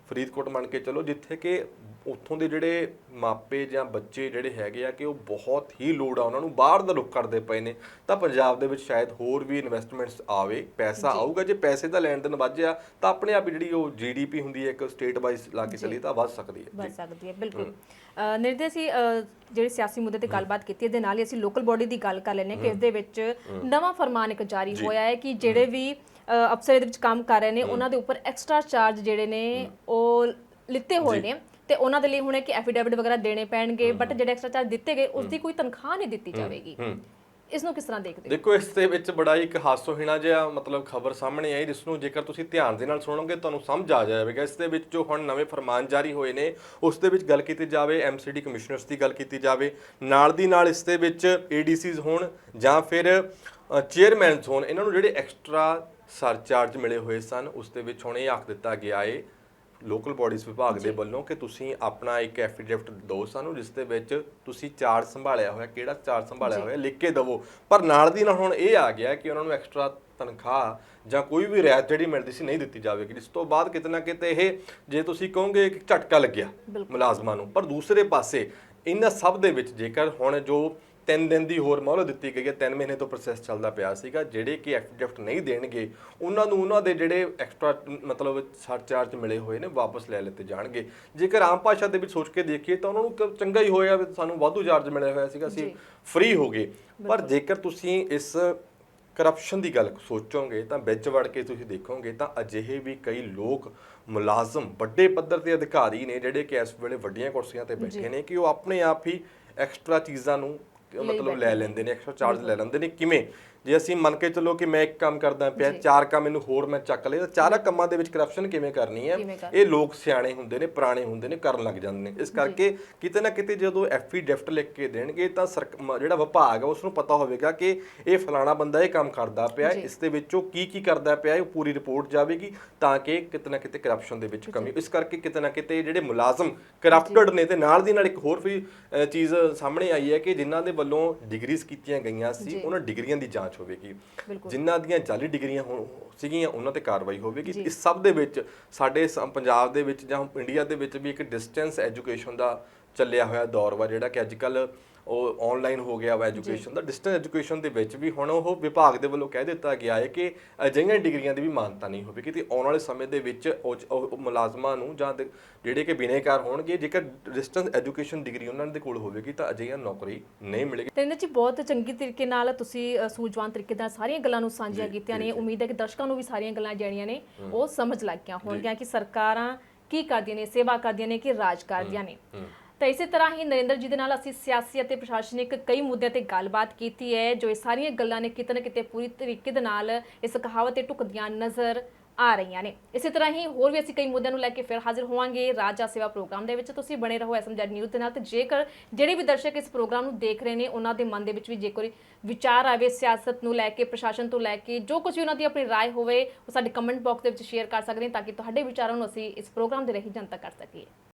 ਫਰੀਦਕੋਟ ਮੰਨ ਕੇ ਚੱਲੋ ਜਿੱਥੇ ਕਿ ਉੱਥੋਂ ਦੇ ਜਿਹੜੇ ਮਾਪੇ ਜਾਂ ਬੱਚੇ ਜਿਹੜੇ ਹੈਗੇ ਆ ਕਿ ਉਹ ਬਹੁਤ ਹੀ ਲੋੜ ਆ ਉਹਨਾਂ ਨੂੰ ਬਾਹਰ ਦਾ ਰੁਖ ਕਰਦੇ ਪਏ ਨੇ ਤਾਂ ਪੰਜਾਬ ਦੇ ਵਿੱਚ ਸ਼ਾਇਦ ਹੋਰ ਵੀ ਇਨਵੈਸਟਮੈਂਟਸ ਆਵੇ ਪੈਸਾ ਆਊਗਾ ਜੇ ਪੈਸੇ ਦਾ ਲੈਣ ਦੇਣ ਵੱਧ ਗਿਆ ਤਾਂ ਆਪਣੇ ਆਪ ਹੀ ਜਿਹੜੀ ਉਹ ਜੀਡੀਪੀ ਹੁੰਦੀ ਹੈ ਇੱਕ ਸਟੇਟ ਵਾਈਜ਼ ਲਾ ਕੇ ਚੱਲੀ ਤਾਂ ਵੱਧ ਸਕਦੀ ਹੈ। ਬਣ ਸਕਦੀ ਹੈ ਬਿਲਕੁਲ। ਨਿਰਦੇ ਸੀ ਜਿਹੜੇ ਸਿਆਸੀ ਮੁੱਦੇ ਤੇ ਗੱਲਬਾਤ ਕੀਤੀ ਇਹਦੇ ਨਾਲ ਹੀ ਅਸੀਂ ਲੋਕਲ ਬੋਡੀ ਦੀ ਗੱਲ ਕਰ ਲੈਨੇ ਕਿ ਇਸ ਦੇ ਵਿੱਚ ਨਵਾਂ ਫਰਮਾਨ ਇੱਕ ਜਾਰੀ ਹੋਇਆ ਹੈ ਕਿ ਜਿਹੜੇ ਵੀ ਅਫਸਰ ਇਹਦੇ ਵਿੱਚ ਕੰਮ ਕਰ ਰਹੇ ਨੇ ਉਹਨਾਂ ਦੇ ਉੱਪਰ ਐਕਸਟਰਾ ਚਾਰਜ ਜਿਹੜੇ ਨੇ ਉਹ ਲਿੱਤੇ ਹੋਏ ਨੇ ਤੇ ਉਹਨਾਂ ਦੇ ਲਈ ਹੁਣ ਕਿ ਐਫੀਡੇਵਿਟ ਵਗੈਰਾ ਦੇਣੇ ਪੈਣਗੇ ਬਟ ਜਿਹੜੇ ਐਕਸਟਰਾ ਚਾਰਜ ਦਿੱਤੇ ਗਏ ਉਸ ਦੀ ਕੋਈ ਤਨਖਾਹ ਨਹੀਂ ਦਿੱਤੀ ਜਾਵੇਗੀ। ਇਸ ਨੂੰ ਕਿਸ ਤਰ੍ਹਾਂ ਦੇਖਦੇ? ਦੇਖੋ ਇਸ ਦੇ ਵਿੱਚ ਬੜਾ ਇੱਕ ਹਾਸੋਹੀਣਾ ਜਿਹਾ ਮਤਲਬ ਖਬਰ ਸਾਹਮਣੇ ਆਈ ਜਿਸ ਨੂੰ ਜੇਕਰ ਤੁਸੀਂ ਧਿਆਨ ਦੇ ਨਾਲ ਸੁਣੋਗੇ ਤੁਹਾਨੂੰ ਸਮਝ ਆ ਜਾਵੇਗਾ। ਇਸ ਦੇ ਵਿੱਚ ਜੋ ਹੁਣ ਨਵੇਂ ਫਰਮਾਨ ਜਾਰੀ ਹੋਏ ਨੇ ਉਸ ਦੇ ਵਿੱਚ ਗੱਲ ਕੀਤੀ ਜਾਵੇ ਐਮਸੀਡੀ ਕਮਿਸ਼ਨਰਸ ਦੀ ਗੱਲ ਕੀਤੀ ਜਾਵੇ ਨਾਲ ਦੀ ਨਾਲ ਇਸ ਦੇ ਵਿੱਚ ਏਡੀਸੀਜ਼ ਹੋਣ ਜਾਂ ਫਿਰ ਚੇਅਰਮੈਨਸ ਹੋਣ ਇਹਨਾਂ ਨੂੰ ਜਿਹੜੇ ਐਕਸਟਰਾ ਸਰਚਾਰਜ ਮਿਲੇ ਹੋਏ ਸਨ ਉਸ ਦੇ ਵਿੱਚ ਹੁਣ ਇਹ ਆਖ ਦਿੱਤਾ ਗਿਆ ਏ ਲੋਕਲ ਬਾਡੀਜ਼ ਵਿਭਾਗ ਦੇ ਵੱਲੋਂ ਕਿ ਤੁਸੀਂ ਆਪਣਾ ਇੱਕ ਐਫੀਡੇਵਿਟ ਦਿਓ ਸਾਨੂੰ ਜਿਸ ਦੇ ਵਿੱਚ ਤੁਸੀਂ ਚਾਰਜ ਸੰਭਾਲਿਆ ਹੋਇਆ ਕਿਹੜਾ ਚਾਰਜ ਸੰਭਾਲਿਆ ਹੋਇਆ ਲਿਖ ਕੇ ਦਿਵੋ। ਪਰ ਨਾਲ ਦੀ ਨਾਲ ਹੁਣ ਇਹ ਆ ਗਿਆ ਕਿ ਉਹਨਾਂ ਨੂੰ ਐਕਸਟਰਾ ਤਨਖਾਹ ਜਾਂ ਕੋਈ ਵੀ ਰਿਆਇਤ ਜਿਹੜੀ ਮਿਲਦੀ ਸੀ ਨਹੀਂ ਦਿੱਤੀ ਜਾਵੇਗੀ। ਜਿਸ ਤੋਂ ਬਾਅਦ ਕਿਤੇ ਨਾ ਕਿਤੇ ਇਹ ਜੇ ਤੁਸੀਂ ਕਹੋਗੇ ਕਿ ਝਟਕਾ ਲੱਗਿਆ ਮੁਲਾਜ਼ਮਾਂ ਨੂੰ। ਪਰ ਦੂਸਰੇ ਪਾਸੇ ਇਹਨਾਂ ਸਭ ਦੇ ਵਿੱਚ ਜੇਕਰ ਹੁਣ ਜੋ ਤਿੰਨ ਦਿਨ ਦੀ ਹੋਰ ਮੌਲਤ ਦਿੱਤੀ ਗਈ ਹੈ। ਤਿੰਨ ਮਹੀਨੇ ਤੋਂ ਪ੍ਰੋਸੈਸ ਚੱਲਦਾ ਪਿਆ ਸੀਗਾ। ਜਿਹੜੇ ਕਿ ਐਫੀਡੇਵਿਟ ਨਹੀਂ ਦੇਣਗੇ ਉਹਨਾਂ ਨੂੰ ਉਹਨਾਂ ਦੇ ਜਿਹੜੇ ਐਕਸਟਰਾ ਮਤਲਬ ਸਰਚਾਰਜ ਮਿਲੇ ਹੋਏ ਨੇ ਵਾਪਸ ਲੈ ਲਿੱਤੇ ਜਾਣਗੇ। ਜੇਕਰ ਆਮ ਭਾਸ਼ਾ ਦੇ ਵਿੱਚ ਸੋਚ ਕੇ ਦੇਖੀਏ ਤਾਂ ਉਹਨਾਂ ਨੂੰ ਚੰਗਾ ਹੀ ਹੋਇਆ ਵੀ ਸਾਨੂੰ ਵਾਧੂ ਚਾਰਜ ਮਿਲਿਆ ਹੋਇਆ ਸੀਗਾ। ਅਸੀਂ ਫ੍ਰੀ ਹੋ ਗਏ। ਪਰ ਜੇਕਰ ਤੁਸੀਂ ਇਸ ਕਰਪਸ਼ਨ ਦੀ ਗੱਲ ਸੋਚੋਗੇ ਤਾਂ ਵਿੱਚ ਵੜ ਕੇ ਤੁਸੀਂ ਦੇਖੋਗੇ ਤਾਂ ਅਜਿਹੇ ਵੀ ਕਈ ਲੋਕ ਮੁਲਾਜ਼ਮ ਵੱਡੇ ਪੱਧਰ ਤੇ ਅਧਿਕਾਰੀ ਨੇ ਜਿਹੜੇ ਕਿ ਇਸ ਵੇਲੇ ਵੱਡੀਆਂ ਕੁਰਸੀਆਂ ਤੇ ਬੈਠੇ ਨੇ ਕਿ ਉਹ ਆਪਣੇ ਆਪ ਹੀ ਐਕਸਟਰਾ ਚੀਜ਼ਾਂ ਨੂੰ ਮਤਲਬ ਲੈ ਲੈਂਦੇ ਨੇ ਐਕਸਟਰਾ ਚਾਰਜ ਲੈ ਲੈਂਦੇ ਨੇ। ਕਿਵੇਂ? ਜੇ ਅਸੀਂ ਮੰਨ ਕੇ ਚੱਲੋ ਕਿ ਮੈਂ ਇੱਕ ਕੰਮ ਕਰਦਾ ਪਿਆ ਚਾਰ ਕੰਮ ਮੈਨੂੰ ਹੋਰ ਮੈਂ ਚੱਕ ਲਏ ਤਾਂ ਚਾਰਾਂ ਕੰਮਾਂ ਦੇ ਵਿੱਚ ਕਰਪਸ਼ਨ ਕਿਵੇਂ ਕਰਨੀ ਹੈ ਇਹ ਲੋਕ ਸਿਆਣੇ ਹੁੰਦੇ ਨੇ ਪੁਰਾਣੇ ਹੁੰਦੇ ਨੇ ਕਰਨ ਲੱਗ ਜਾਂਦੇ ਨੇ। ਇਸ ਕਰਕੇ ਕਿਤੇ ਨਾ ਕਿਤੇ ਜਦੋਂ ਐਫੀਡੈਫਟ ਲਿਖ ਕੇ ਦੇਣਗੇ ਤਾਂ ਜਿਹੜਾ ਵਿਭਾਗ ਹੈ ਉਸ ਨੂੰ ਪਤਾ ਹੋਵੇਗਾ ਕਿ ਇਹ ਫਲਾਣਾ ਬੰਦਾ ਇਹ ਕੰਮ ਕਰਦਾ ਪਿਆ ਇਸ ਦੇ ਵਿੱਚੋਂ ਕੀ ਕੀ ਕਰਦਾ ਪਿਆ ਹੈ, ਉਹ ਪੂਰੀ ਰਿਪੋਰਟ ਜਾਵੇਗੀ ਤਾਂ ਕਿ ਕਿਤੇ ਨਾ ਕਿਤੇ ਕਰਪਸ਼ਨ ਦੇ ਵਿੱਚ ਕਮੀ। ਇਸ ਕਰਕੇ ਕਿਤੇ ਨਾ ਕਿਤੇ ਜਿਹੜੇ ਮੁਲਾਜ਼ਮ ਕਰਪਟਡ ਨੇ ਤੇ ਨਾਲ ਦੀ ਨਾਲ ਇੱਕ ਹੋਰ ਵੀ ਚੀਜ਼ ਸਾਹਮਣੇ ਆਈ ਹੈ ਕਿ ਜਿਨ੍ਹਾਂ ਦੇ ਵੱਲੋਂ ਡਿਗਰੀਜ਼ ਕੀਤੀਆਂ ਗਈਆਂ ਸੀ ਉਹਨਾਂ ਡਿਗਰੀਆਂ ਦੀ ਜਾਂਚ ਹੋਵੇਗੀ। ਜਿਨ੍ਹਾਂ ਦੀਆਂ ਜਾਲੀ ਡਿਗਰੀਆਂ ਹੋਣ ਸੀਗੀਆਂ ਉਹਨਾਂ ਤੇ ਕਾਰਵਾਈ ਹੋਵੇਗੀ। ਇਸ ਸਭ ਦੇ ਵਿੱਚ ਸਾਡੇ ਪੰਜਾਬ ਦੇ ਵਿੱਚ ਜਾਂ ਇੰਡੀਆ ਦੇ ਵਿੱਚ ਵੀ ਇੱਕ ਡਿਸਟੈਂਸ ਐਜੂਕੇਸ਼ਨ ਦਾ ਚੱਲਿਆ ਹੋਇਆ ਦੌਰ ਵਾ ਜਿਹੜਾ ਕਿ ਅੱਜ ਕੱਲ ਉਹ ਆਨਲਾਈਨ ਹੋ ਗਿਆ ਵਾ ਐਜੂਕੇਸ਼ਨ ਦਾ। ਡਿਸਟੈਂਸ ਐਜੂਕੇਸ਼ਨ ਦੇ ਵਿੱਚ ਵੀ ਹੁਣ ਉਹ ਵਿਭਾਗ ਦੇ ਵੱਲੋਂ ਕਹਿ ਦਿੱਤਾ ਗਿਆ ਹੈ ਕਿ ਅਜਿਹੀਆਂ ਡਿਗਰੀਆਂ ਦੀ ਵੀ ਮਾਨਤਾ ਨਹੀਂ ਹੋਵੇਗੀ ਤੇ ਆਉਣ ਵਾਲੇ ਸਮੇਂ ਦੇ ਵਿੱਚ ਉਹ ਮੁਲਾਜ਼ਮਾਂ ਨੂੰ ਜਾਂ ਜਿਹੜੇ ਕਿ ਬਿਨੇਕਾਰ ਹੋਣਗੇ ਜੇਕਰ ਡਿਸਟੈਂਸ ਐਜੂਕੇਸ਼ਨ ਡਿਗਰੀ ਉਹਨਾਂ ਦੇ ਕੋਲ ਹੋਵੇਗੀ ਤਾਂ ਅਜਿਹੀਆਂ ਨੌਕਰੀ ਨਹੀਂ ਮਿਲੇਗੀ। ਤੇ ਇਹਨਾਂ ਜੀ ਬਹੁਤ ਚੰਗੀ ਤਰੀਕੇ ਨਾਲ ਤੁਸੀਂ ਸੂਝਵਾਨ ਤਰੀਕੇ ਨਾਲ ਸਾਰੀਆਂ ਗੱਲਾਂ ਨੂੰ ਸਾਂਝੀਆਂ ਕੀਤੀਆਂ ਨੇ। ਉਮੀਦ ਹੈ ਕਿ ਦਰਸ਼ਕਾਂ ਨੂੰ ਵੀ ਸਾਰੀਆਂ ਗੱਲਾਂ ਜਿਹੜੀਆਂ ਨੇ ਉਹ ਸਮਝ ਲੱਗ ਗਈਆਂ ਹੋਣਗੀਆਂ ਕਿ ਸਰਕਾਰਾਂ ਕੀ ਕਰਦੀਆਂ ਨੇ ਸੇਵਾ ਕਰਦੀਆਂ ਨੇ ਕਿ ਰਾਜ ਕਰਦੀਆਂ ਨੇ। ਤਾਂ ਇਸੇ ਤਰ੍ਹਾਂ ਹੀ ਨਰਿੰਦਰ ਜੀ ਦੇ ਨਾਲ ਅਸੀਂ ਸਿਆਸੀ ਅਤੇ ਪ੍ਰਸ਼ਾਸਨਿਕ ਕਈ ਮੁੱਦਿਆਂ ਤੇ ਗੱਲਬਾਤ ਕੀਤੀ ਹੈ ਜੋ ਇਹ ਸਾਰੀਆਂ ਗੱਲਾਂ ਨੇ ਕਿਤੇ ਨਾ ਕਿਤੇ ਪੂਰੀ ਤਰੀਕੇ ਦੇ ਨਾਲ ਇਸ ਕਹਾਵਤ ਤੇ ਟੁਕਦੀਆਂ ਨਜ਼ਰ ਆ ਰਹੀਆਂ ਨੇ ਇਸੇ ਤਰ੍ਹਾਂ ਹੀ ਹੋਰ ਵੀ ਅਸੀਂ ਕਈ ਮੁੱਦਿਆਂ ਨੂੰ ਲੈ ਕੇ ਫਿਰ ਹਾਜ਼ਰ ਹੋਵਾਂਗੇ ਰਾਜਾ ਸੇਵਾ ਪ੍ਰੋਗਰਾਮ ਦੇ ਵਿੱਚ ਤੁਸੀਂ ਬਣੇ ਰਹੋ ਐਸਐਮਜੈਡ ਨਿਊਜ਼ ਦੇ ਨਾਲ ਤੇ ਜੇਕਰ ਜਿਹੜੇ ਵੀ ਦਰਸ਼ਕ ਇਸ ਪ੍ਰੋਗਰਾਮ ਨੂੰ ਦੇਖ ਰਹੇ ਨੇ ਉਹਨਾਂ ਦੇ ਮਨ ਦੇ ਵਿੱਚ ਵੀ ਜੇ ਕੋਈ ਵਿਚਾਰ ਆਵੇ ਸਿਆਸਤ ਨੂੰ ਲੈ ਕੇ ਪ੍ਰਸ਼ਾਸਨ ਤੋਂ ਲੈ ਕੇ ਜੋ ਕੁਝ ਵੀ ਉਹਨਾਂ ਦੀ ਆਪਣੀ رائے ਹੋਵੇ ਉਹ ਸਾਡੇ ਕਮੈਂਟ ਬਾਕਸ ਦੇ ਵਿੱਚ ਸ਼ੇਅਰ ਕਰ ਸਕਦੇ ਨੇ ਤਾਂ ਕਿ ਤੁਹਾਡੇ ਵਿਚਾਰਾਂ ਨੂੰ ਅਸੀਂ ਇਸ ਪ੍ਰੋਗਰਾਮ ਦੇ ਰਹੀ ਜਨਤਕ ਕਰ ਸਕੀਏ